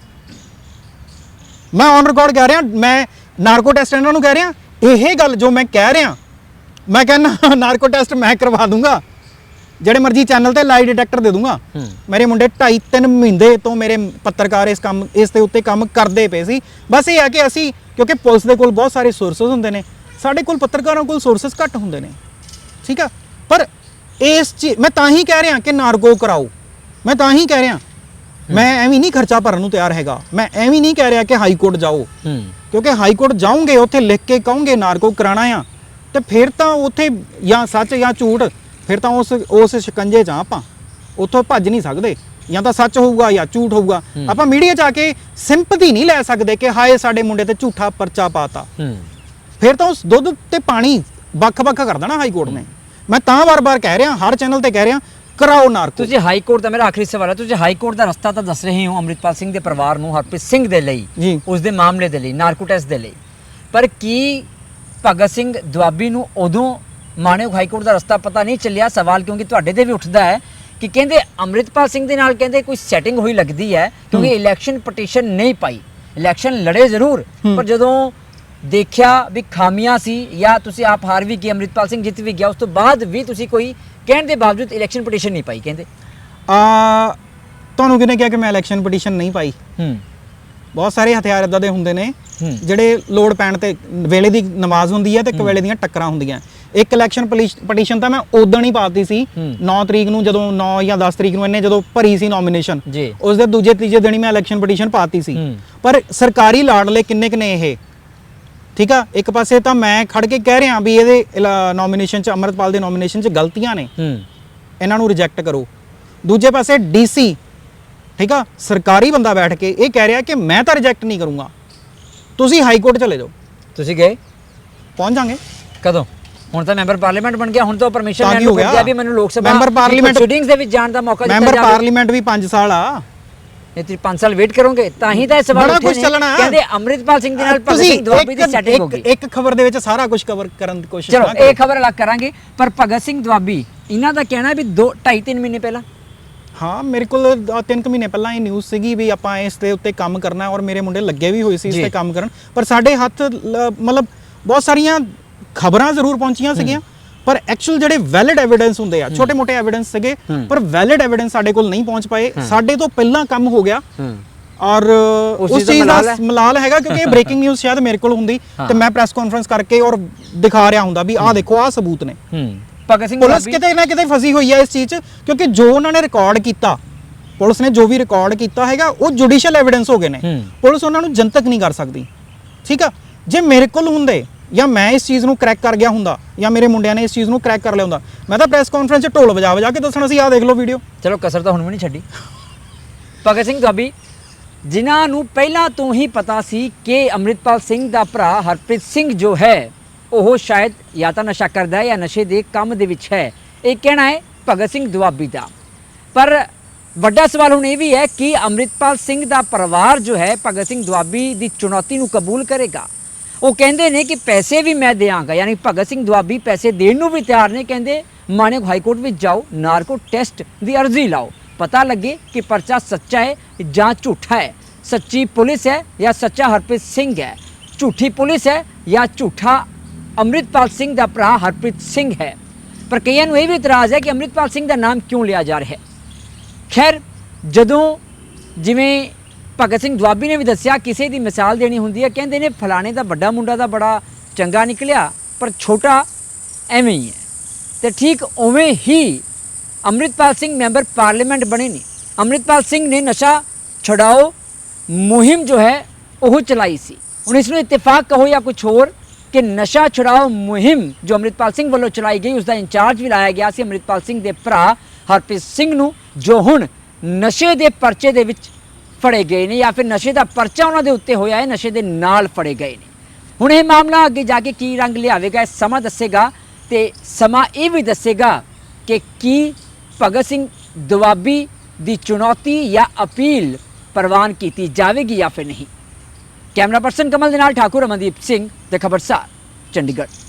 S2: ਮੈਂ ਔਨ ਰਿਕਾਰਡ ਕਹਿ ਰਿਹਾ ਮੈਂ ਨਾਰਕੋ ਟੈਸਟ ਇਹਨਾਂ ਨੂੰ ਕਹਿ ਰਿਹਾ ਇਹ ਗੱਲ ਜੋ ਮੈਂ ਕਹਿ ਰਿਹਾ ਮੈਂ ਕਹਿੰਦਾ ਨਾਰਕੋ ਟੈਸਟ ਮੈਂ ਕਰਵਾ ਦੂੰਗਾ। ਜਿਹੜੇ ਮਰਜ਼ੀ ਚੈਨਲ ਤੇ ਲਾਈ ਡਿਟੈਕਟਰ ਦੇ ਦੂੰਗਾ। ਮੇਰੇ ਮੁੰਡੇ 2.5 3 ਮਹੀਨੇ ਤੋਂ ਮੇਰੇ ਪੱਤਰਕਾਰ ਇਸ ਕੰਮ ਇਸ ਦੇ ਉੱਤੇ ਕੰਮ ਕਰਦੇ ਪਏ ਸੀ। ਬਸ ਇਹ ਹੈ ਕਿ ਅਸੀਂ ਕਿਉਂਕਿ ਪੁਲਿਸ ਦੇ ਕੋਲ ਬਹੁਤ ਸਾਰੇ ਸੋਰਸਸ ਹੁੰਦੇ ਨੇ ਸਾਡੇ ਕੋਲ ਪੱਤਰਕਾਰਾਂ ਕੋਲ ਸੋਰਸਸ ਘੱਟ ਹੁੰਦੇ ਨੇ। ਠੀਕ ਆ? ਪਰ ਇਸ ਚੀ- ਮੈਂ ਤਾਂ ਹੀ ਕਹਿ ਰਿਹਾ ਕਿ ਨਾਰਗੋ ਕਰਾਓ। ਮੈਂ ਤਾਂ ਹੀ ਕਹਿ ਰਿਹਾ। ਮੈਂ ਐਵੇਂ ਨਹੀਂ ਖਰਚਾ ਭਰਨ ਨੂੰ ਤਿਆਰ ਹੈਗਾ। ਮੈਂ ਐਵੇਂ ਨਹੀਂ ਕਹਿ ਰਿਹਾ ਕਿ ਹਾਈ ਕੋਰਟ ਜਾਓ। ਕਿਉਂਕਿ ਹਾਈ ਕੋਰਟ ਜਾਓਗੇ ਉੱਥੇ ਲਿਖ ਕੇ ਕਹੋਗੇ ਨਾਰਕੋ ਕਰਾਣਾ ਆ ਤੇ ਫਿਰ ਤਾਂ ਉੱਥੇ ਜਾਂ ਸੱਚ ਜਾਂ ਝੂਠ ਫਿਰ ਤਾਂ ਉਸ ਉਸ ਸ਼ਿਕੰਜੇ 'ਚ ਆ ਆਪਾਂ ਉੱਥੋਂ ਭੱਜ ਨਹੀਂ ਸਕਦੇ। ਜਾਂ ਤਾਂ ਸੱਚ ਹੋਊਗਾ ਜਾਂ ਝੂਠ ਹੋਊਗਾ। ਆਪਾਂ ਮੀਡੀਆ 'ਚ ਆ ਕੇ ਸਿੰਪਥੀ ਨਹੀਂ ਲੈ ਸਕਦੇ ਕਿ ਹਾਏ ਸਾਡੇ ਮੁੰਡੇ ਤੇ ਝੂਠਾ ਪਰਚਾ ਪਾਤਾ। ਫਿਰ ਤਾਂ ਉਸ ਦੁੱਧ ਤੇ ਪਾਣੀ ਵੱਖ-ਵੱਖ ਕਰ ਦੇਣਾ ਹਾਈ ਕੋਰਟ ਨੇ। ਮੈਂ ਤਾਂ ਵਾਰ-ਵਾਰ ਕਹਿ ਰਿਹਾ ਹਰ ਚੈਨਲ ਤੇ ਕਹਿ ਰਿਹਾ ਕਰਾਓ ਨਾਰਕੋ।
S1: ਤੁਸੀਂ ਹਾਈ ਕੋਰਟ ਦਾ ਮੇਰਾ ਆਖਰੀ ਸਵਾਲ ਹੈ ਤੁਸੀਂ ਹਾਈ ਕੋਰਟ ਦਾ ਰਸਤਾ ਤਾਂ ਦੱਸ ਰਹੇ ਹੋ ਅੰਮ੍ਰਿਤਪਾਲ ਸਿੰਘ ਦੇ ਪਰਿਵਾਰ ਨੂੰ ਹਰਪ੍ਰੀਤ ਸਿੰਘ ਦੇ ਲਈ ਉਸ ਦੇ ਮਾਮਲੇ ਦੇ ਲਈ ਨਾਰਕੋ ਟੈਸਟ ਦੇ ਲਈ। ਪਰ ਕੀ ਭਗਤ ਸਿੰਘ ਦੁਆਬੀ ਨੂੰ ਉਦੋਂ ਮਾਨਯੋਗ ਹਾਈ ਕੋਰਟ ਦਾ ਰਸਤਾ ਪਤਾ ਨਹੀਂ ਚੱਲਿਆ। ਸਵਾਲ ਕਿਉਂਕਿ ਤੁਹਾਡੇ ਤੇ ਵੀ ਉੱਠਦਾ ਹੈ ਕਿ ਕਹਿੰਦੇ ਅੰਮ੍ਰਿਤਪਾਲ ਸਿੰਘ ਦੇ ਨਾਲ ਕਹਿੰਦੇ ਕੋਈ ਸੈਟਿੰਗ ਹੋਈ ਲੱਗਦੀ ਹੈ ਕਿਉਂਕਿ ਇਲੈਕਸ਼ਨ ਪਟੀਸ਼ਨ ਨਹੀਂ ਪਾਈ। ਇਲੈਕਸ਼ਨ ਲੜੇ ਜ਼ਰੂਰ। ਪਰ ਜਦੋਂ ਦੇਖਿਆ ਵੀ ਖਾਮੀਆਂ ਸੀ ਜਾਂ ਤੁਸੀਂ ਆਪ ਹਾਰ ਵੀ ਗਏ ਅੰਮ੍ਰਿਤਪਾਲ ਸਿੰਘ ਜਿੱਤ ਵੀ ਗਿਆ ਉਸ ਤੋਂ ਬਾਅਦ ਵੀ ਤੁਸੀਂ ਕੋਈ ਕਹਿਣ ਦੇ ਬਾਵਜੂਦ ਇਲੈਕਸ਼ਨ ਪਟੀਸ਼ਨ ਨਹੀਂ ਪਾਈ ਕਹਿੰਦੇ।
S2: ਆ ਤੁਹਾਨੂੰ ਕਿਹਨੇ ਕਿਹਾ ਕਿ ਮੈਂ ਇਲੈਕਸ਼ਨ ਪਟੀਸ਼ਨ ਨਹੀਂ ਪਾਈ?
S1: ਹੂੰ।
S2: ਬਹੁਤ ਸਾਰੇ ਹਥਿਆਰ ਇਦਾਂ ਦੇ ਹੁੰਦੇ ਨੇ। ਜਿਹੜੇ ਲੋਡ ਪੈਣ ਤੇ ਵੇਲੇ ਦੀ ਨਮਾਜ਼ ਹੁੰਦੀ ਹੈ ਤੇ ਇੱਕ ਵੇਲੇ ਦੀਆਂ ਟੱਕਰਾਂ ਹੁੰਦੀਆਂ। ਇੱਕ ਇਲੈਕਸ਼ਨ ਪਟੀਸ਼ਨ ਤਾਂ ਮੈਂ ਉਦੋਂ ਹੀ ਪਾਤੀ ਸੀ।
S1: ਹੂੰ।
S2: 9 ਤਰੀਕ ਨੂੰ ਜਦੋਂ 9 ਜਾਂ 10 ਤਰੀਕ ਨੂੰ ਇਹਨੇ ਜਦੋਂ ਭਰੀ ਸੀ ਨੋਮੀਨੇਸ਼ਨ। ਉਸ ਦੇ ਦੂਜੇ ਤੀਜੇ ਦਿਨ ਹੀ ਮੈਂ ਇਲੈਕਸ਼ਨ ਪਟੀਸ਼ਨ ਪਾਤੀ ਸੀ। ਪਰ ਸਰਕਾਰੀ ਲਾਡਲੇ ਕਿੰਨੇ ਕਿੰਨੇ ਇਹ? ਠੀਕ ਆ? ਇੱਕ ਪਾਸੇ ਤਾਂ ਮੈਂ ਖੜ ਕੇ ਕਹਿ ਰਿਹਾ ਵੀ ਇਹਦੇ ਨੋਮੀਨੇਸ਼ਨ ਚ ਅਮਰਤਪਾਲ ਦੇ ਨੋਮੀਨੇਸ਼ਨ ਚ ਗਲਤੀਆਂ ਨੇ। ਇਹਨਾਂ ਨੂੰ ਰਿਜੈਕਟ ਕਰੋ। ਦੂਜੇ ਪਾਸੇ ਡੀਸੀ ਠੀਕ ਆ? ਸਰਕਾਰੀ ਬੰਦਾ ਬੈਠ ਕੇ ਇਹ ਕਹਿ ਰਿਹਾ ਕਿ ਮੈਂ ਤਾਂ ਰਿਜੈਕਟ ਨਹੀਂ ਕਰੂੰਗਾ। ਤੁਸੀਂ ਹਾਈ ਕੋਰਟ ਚਲੇ ਜਾਓ।
S1: ਤੁਸੀਂ ਗਏ?
S2: ਪਹੁੰਚ ਜਾਾਂਗੇ।
S1: ਕਦੋਂ? ਹੁਣ ਤਾਂ ਮੈਂਬਰ ਪਾਰਲੀਮੈਂਟ ਬਣ ਗਿਆ ਹੁਣ ਤਾਂ ਪਰਮਿਸ਼ਨ
S2: ਤਾਂ
S1: ਲੈਣ
S2: ਕੀ
S1: ਨੂੰ
S2: ਹੋ ਗਿਆ?
S1: ਵੀ ਮੈਨੂੰ ਲੋਕ ਸਭਾ
S2: ਮੈਂਬਰ ਪਾਰਲੀਮੈਂਟ-
S1: ਸ਼ੂਟਿੰਗਸ ਦੇ ਵਿੱਚ ਜਾਣ ਦਾ ਮੌਕਾ ਦਿੱਤਾ
S2: ਮੈਂਬਰ
S1: ਜਾਵੇ
S2: ਪਾਰਲੀਮੈਂਟ ਵੀ 5 ਸਾਲ ਆ
S1: ਇਹ ਤੁਸੀਂ 5 ਸਾਲ ਵੇਟ ਕਰੋਗੇ ਤਾਂ ਹੀ ਤਾਂ ਇਹ ਸਵਾਲ
S2: ਬੜਾ
S1: ਉੱਠੇ
S2: ਕੁਛ
S1: ਨੇ।
S2: ਚੱਲਣਾ ਹੈ।
S1: ਕਹਿੰਦੇ ਅੰਮ੍ਰਿਤਪਾਲ ਸਿੰਘ ਦੇ ਨਾਲ ਭਗਤ
S2: ਤੁਸੀਂ
S1: ਸਿੰਘ ਦੁਆਬੀ ਦੀ
S2: ਇੱਕ-
S1: ਸੈਟਿੰਗ ਹੋ ਗਈ
S2: ਇੱਕ ਖਬਰ ਦੇ ਵਿੱਚ ਸਾਰਾ ਕੁਝ ਕਵਰ ਕਰਨ ਦੀ ਕੋਸ਼ਿਸ਼
S1: ਚਲੋ
S2: ਨਾ ਕਰੋ।
S1: ਇਹ ਖਬਰ ਅਲੱਗ ਕਰਾਂਗੇ ਪਰ ਭਗਤ ਸਿੰਘ ਦੁਆਬੀ ਇਹਨਾਂ ਦਾ ਕਹਿਣਾ ਵੀ 2 2.5 3 ਮਹੀਨੇ ਪਹਿਲਾਂ
S2: ਹਾਂ ਮੇਰੇ ਕੋਲ 3 ਕੁ ਮਹੀਨੇ ਪਹਿਲਾਂ ਇਹ ਨਿਊਜ਼ ਸੀਗੀ ਵੀ ਆਪਾਂ ਇਸ ਦੇ ਉੱਤੇ ਕੰਮ ਕਰਨਾ ਔਰ ਮੇਰੇ ਮੁੰਡੇ ਲੱਗੇ ਵੀ ਹੋਏ ਸੀ ਇਸ
S1: ਜੀ।
S2: ਤੇ ਕੰਮ ਕਰਨ ਪਰ ਸਾਡੇ ਹੱਥ ਲ- ਮਤਲਬ ਬਹੁਤ ਸਾਰੀਆਂ ਖਬਰਾਂ ਜ਼ਰੂਰ ਪਹੁੰਚੀਆਂ ਸੀਗੀਆਂ ਪਰ ਐਕਚੁਅਲ ਜਿਹੜੇ ਵੈਲਿਡ ਐਵੀਡੈਂਸ ਹੁੰਦੇ ਆ ਛੋਟੇ ਮੋਟੇ ਐਵੀਡੈਂਸ ਸੀਗੇ। ਪਰ ਵੈਲਿਡ ਐਵੀਡੈਂਸ ਸਾਡੇ ਕੋਲ ਨਹੀਂ ਪਹੁੰਚ ਪਾਏ। ਸਾਡੇ ਤੋਂ ਪਹਿਲਾਂ ਕੰਮ ਹੋ ਗਿਆ। ਔਰ
S1: ਉਸ ਚੀਜ਼ ਦਾ ਮਲਾਲ
S2: ਹੈਗਾ ਕਿਉਂਕਿ ਇਹ ਬ੍ਰੇਕਿੰਗ ਨਿਊਜ਼ ਸ਼ਾਇਦ ਮੇਰੇ ਕੋਲ ਹੁੰਦੀ। ਤੇ ਮੈਂ ਪ੍ਰੈਸ ਕਾਨਫਰੰਸ ਕਰਕੇ ਔਰ ਦਿਖਾ ਰਿਹਾ ਹੁੰਦਾ ਵੀ ਆਹ ਦੇਖੋ ਆਹ ਸਬੂਤ ਨੇ।
S1: ਭਗਤ ਸਿੰਘ
S2: ਪੁਲਿਸ ਕਿਤੇ ਨਾ ਕਿਤੇ ਫਸੀ ਹੋਈ ਹੈ ਇਸ ਚੀਜ਼ 'ਚ ਕਿਉਂਕਿ ਜੋ ਉਹਨਾਂ ਨੇ ਰਿਕਾਰਡ ਕੀਤਾ ਪੁਲਿਸ ਨੇ ਜੋ ਵੀ ਰਿਕਾਰਡ ਕੀਤਾ ਹੈਗਾ ਉਹ ਜੁਡੀਸ਼ੀਅਲ ਐਵੀਡੈਂਸ ਹੋ ਗਏ ਨੇ। ਪੁਲਿਸ ਉਹਨਾਂ ਨੂੰ ਜਨਤਕ ਨਹੀਂ ਕਰ ਸਕਦੀ। ਠੀਕ ਆ? ਜੇ ਮੇਰੇ ਕੋਲ ਹੁੰਦੇ ਜਾਂ ਮੈਂ ਇਸ ਚੀਜ਼ ਨੂੰ ਕਰੈਕ ਕਰ ਗਿਆ ਹੁੰਦਾ, ਜਾਂ ਮੇਰੇ ਮੁੰਡਿਆਂ ਨੇ ਇਸ ਚੀਜ਼ ਨੂੰ ਕਰੈਕ ਕਰ ਲਿਆ ਹੁੰਦਾ, ਮੈਂ ਤਾਂ ਪ੍ਰੈਸ ਕਾਨਫਰੰਸ 'ਚ ਢੋਲ ਵਜਾ ਵਜਾ ਕੇ ਦੱਸਣਾ ਸੀ ਆਹ ਦੇਖ ਲਓ ਵੀਡੀਓ
S1: ਚਲੋ ਕਸਰ ਤਾਂ ਹੁਣ ਵੀ ਨਹੀਂ ਛੱਡੀ। ਭਗਤ ਸਿੰਘ ਦੁਆਬੀ ਜਿਨ੍ਹਾਂ ਨੂੰ ਪਹਿਲਾਂ ਤੋਂ ਹੀ ਪਤਾ ਸੀ ਕਿ ਅੰਮ੍ਰਿਤਪਾਲ ਸਿੰਘ ਦਾ ਭਰਾ ਹਰਪ੍ਰੀਤ ਸਿੰਘ ਜੋ ਹੈ, ਉਹ ਸ਼ਾਇਦ ਜਾਂ ਤਾਂ ਨਸ਼ਾ ਕਰਦਾ ਹੈ ਜਾਂ ਨਸ਼ੇ ਦੇ ਕੰਮ ਦੇ ਵਿੱਚ ਹੈ। ਇਹ ਕਹਿਣਾ ਹੈ ਭਗਤ ਸਿੰਘ ਦੁਆਬੀ ਦਾ। ਪਰ ਵੱਡਾ ਸਵਾਲ ਹੁਣ ਇਹ ਵੀ ਹੈ ਕਿ ਅੰਮ੍ਰਿਤਪਾਲ ਸਿੰਘ ਦਾ ਪਰਿਵਾਰ ਜੋ ਹੈ, ਭਗਤ ਸਿੰਘ ਦੁਆਬੀ ਦੀ ਚੁਣੌਤੀ ਨੂੰ ਕਬੂਲ ਕਰੇਗਾ। ਉਹ ਕਹਿੰਦੇ ਨੇ ਕਿ ਪੈਸੇ ਵੀ ਮੈਂ ਦੇਵਾਂਗਾ ਯਾਨੀ ਭਗਤ ਸਿੰਘ ਦੁਆਬੀ ਪੈਸੇ ਦੇਣ ਨੂੰ ਵੀ ਤਿਆਰ ਨੇ, ਕਹਿੰਦੇ। ਮਾਨਯੋਗ ਹਾਈ ਕੋਰਟ ਵਿੱਚ ਜਾਓ, ਨਾਰਕੋ ਟੈਸਟ ਦੀ ਅਰਜ਼ੀ ਲਾਓ। ਪਤਾ ਲੱਗੇ ਕਿ ਪਰਚਾ ਸੱਚਾ ਹੈ ਜਾਂ ਝੂਠਾ ਹੈ। ਸੱਚੀ ਪੁਲਿਸ ਹੈ ਜਾਂ ਸੱਚਾ ਹਰਪ੍ਰੀਤ ਸਿੰਘ ਹੈ? ਝੂਠੀ ਪੁਲਿਸ ਹੈ ਜਾਂ ਝੂਠਾ ਅੰਮ੍ਰਿਤਪਾਲ ਸਿੰਘ ਦਾ ਭਰਾ ਹਰਪ੍ਰੀਤ ਸਿੰਘ ਹੈ? ਪਰ ਕਈਆਂ ਨੂੰ ਇਹ ਵੀ ਇਤਰਾਜ਼ ਹੈ ਕਿ ਅੰਮ੍ਰਿਤਪਾਲ ਸਿੰਘ ਦਾ ਨਾਮ ਕਿਉਂ ਲਿਆ ਜਾ ਰਿਹਾ ਹੈ? ਖੈਰ, ਜਦੋਂ ਜਿਵੇਂ ਭਗਤ ਸਿੰਘ ਦੁਆਬੀ ਨੇ ਵੀ ਦੱਸਿਆ, ਕਿਸੇ ਦੀ ਮਿਸਾਲ ਦੇਣੀ ਹੁੰਦੀ ਹੈ। ਕਹਿੰਦੇ ਨੇ, ਫਲਾਣੇ ਦਾ ਵੱਡਾ ਮੁੰਡਾ ਦਾ ਬੜਾ ਚੰਗਾ ਨਿਕਲਿਆ, ਪਰ ਛੋਟਾ ਐਵੇਂ ਹੀ ਹੈ। ਤੇ ਠੀਕ ਉਵੇਂ ਹੀ ਅੰਮ੍ਰਿਤਪਾਲ ਸਿੰਘ ਮੈਂਬਰ ਪਾਰਲੀਮੈਂਟ ਬਣੇ ਨੇ। ਅੰਮ੍ਰਿਤਪਾਲ ਸਿੰਘ ਨੇ ਨਸ਼ਾ ਛਡਾਓ ਮੁਹਿੰਮ ਜੋ ਹੈ, ਉਹ ਚਲਾਈ ਸੀ। ਹੁਣ ਇਸ ਨੂੰ ਇਤਫਾਕ ਕਹੋ ਜਾਂ ਕੁਝ ਹੋਰ ਕਿ ਨਸ਼ਾ ਛੁਡਾਓ ਮੁਹਿੰਮ ਜੋ ਅੰਮ੍ਰਿਤਪਾਲ ਸਿੰਘ ਵੱਲੋਂ ਚਲਾਈ ਗਈ ਉਸ ਦਾ ਇੰਚਾਰਜ ਵੀ ਲਾਇਆ ਗਿਆ ਸੀ। ਅੰਮ੍ਰਿਤਪਾਲ ਸਿੰਘ ਦੇ ਭਰਾ ਹਰਪ੍ਰੀਤ ਸਿੰਘ ਨੂੰ, ਜੋ ਹੁਣ ਨਸ਼ੇ ਦੇ ਪਰਚੇ ਦੇ ਵਿੱਚ ਫੜੇ ਗਏ ਨੇ ਜਾਂ ਫਿਰ ਨਸ਼ੇ ਦਾ ਪਰਚਾ ਉਹਨਾਂ ਦੇ ਉੱਤੇ ਹੋਇਆ ਹੈ, ਨਸ਼ੇ ਦੇ ਨਾਲ ਫੜੇ ਗਏ ਨੇ। ਹੁਣ ਇਹ ਮਾਮਲਾ ਅੱਗੇ ਜਾ ਕੇ ਕੀ ਰੰਗ ਲਿਆਵੇਗਾ, ਇਹ ਸਮਾਂ ਦੱਸੇਗਾ ਤੇ ਸਮਾਂ ਇਹ ਵੀ ਦੱਸੇਗਾ ਕਿ ਕੀ ਭਗਤ ਸਿੰਘ ਦੁਆਬੀ ਦੀ ਚੁਣੌਤੀ ਜਾਂ ਅਪੀਲ ਪ੍ਰਵਾਨ ਕੀਤੀ ਜਾਵੇਗੀ ਜਾਂ ਫਿਰ ਨਹੀਂ। ਕੈਮਰਾ ਪਰਸਨ ਕਮਲ ਦੇ ਨਾਲ ਠਾਕੁਰ ਅਮਨਦੀਪ ਸਿੰਘ ਤੇ ਖਬਰਸਾਰ, ਚੰਡੀਗੜ੍ਹ।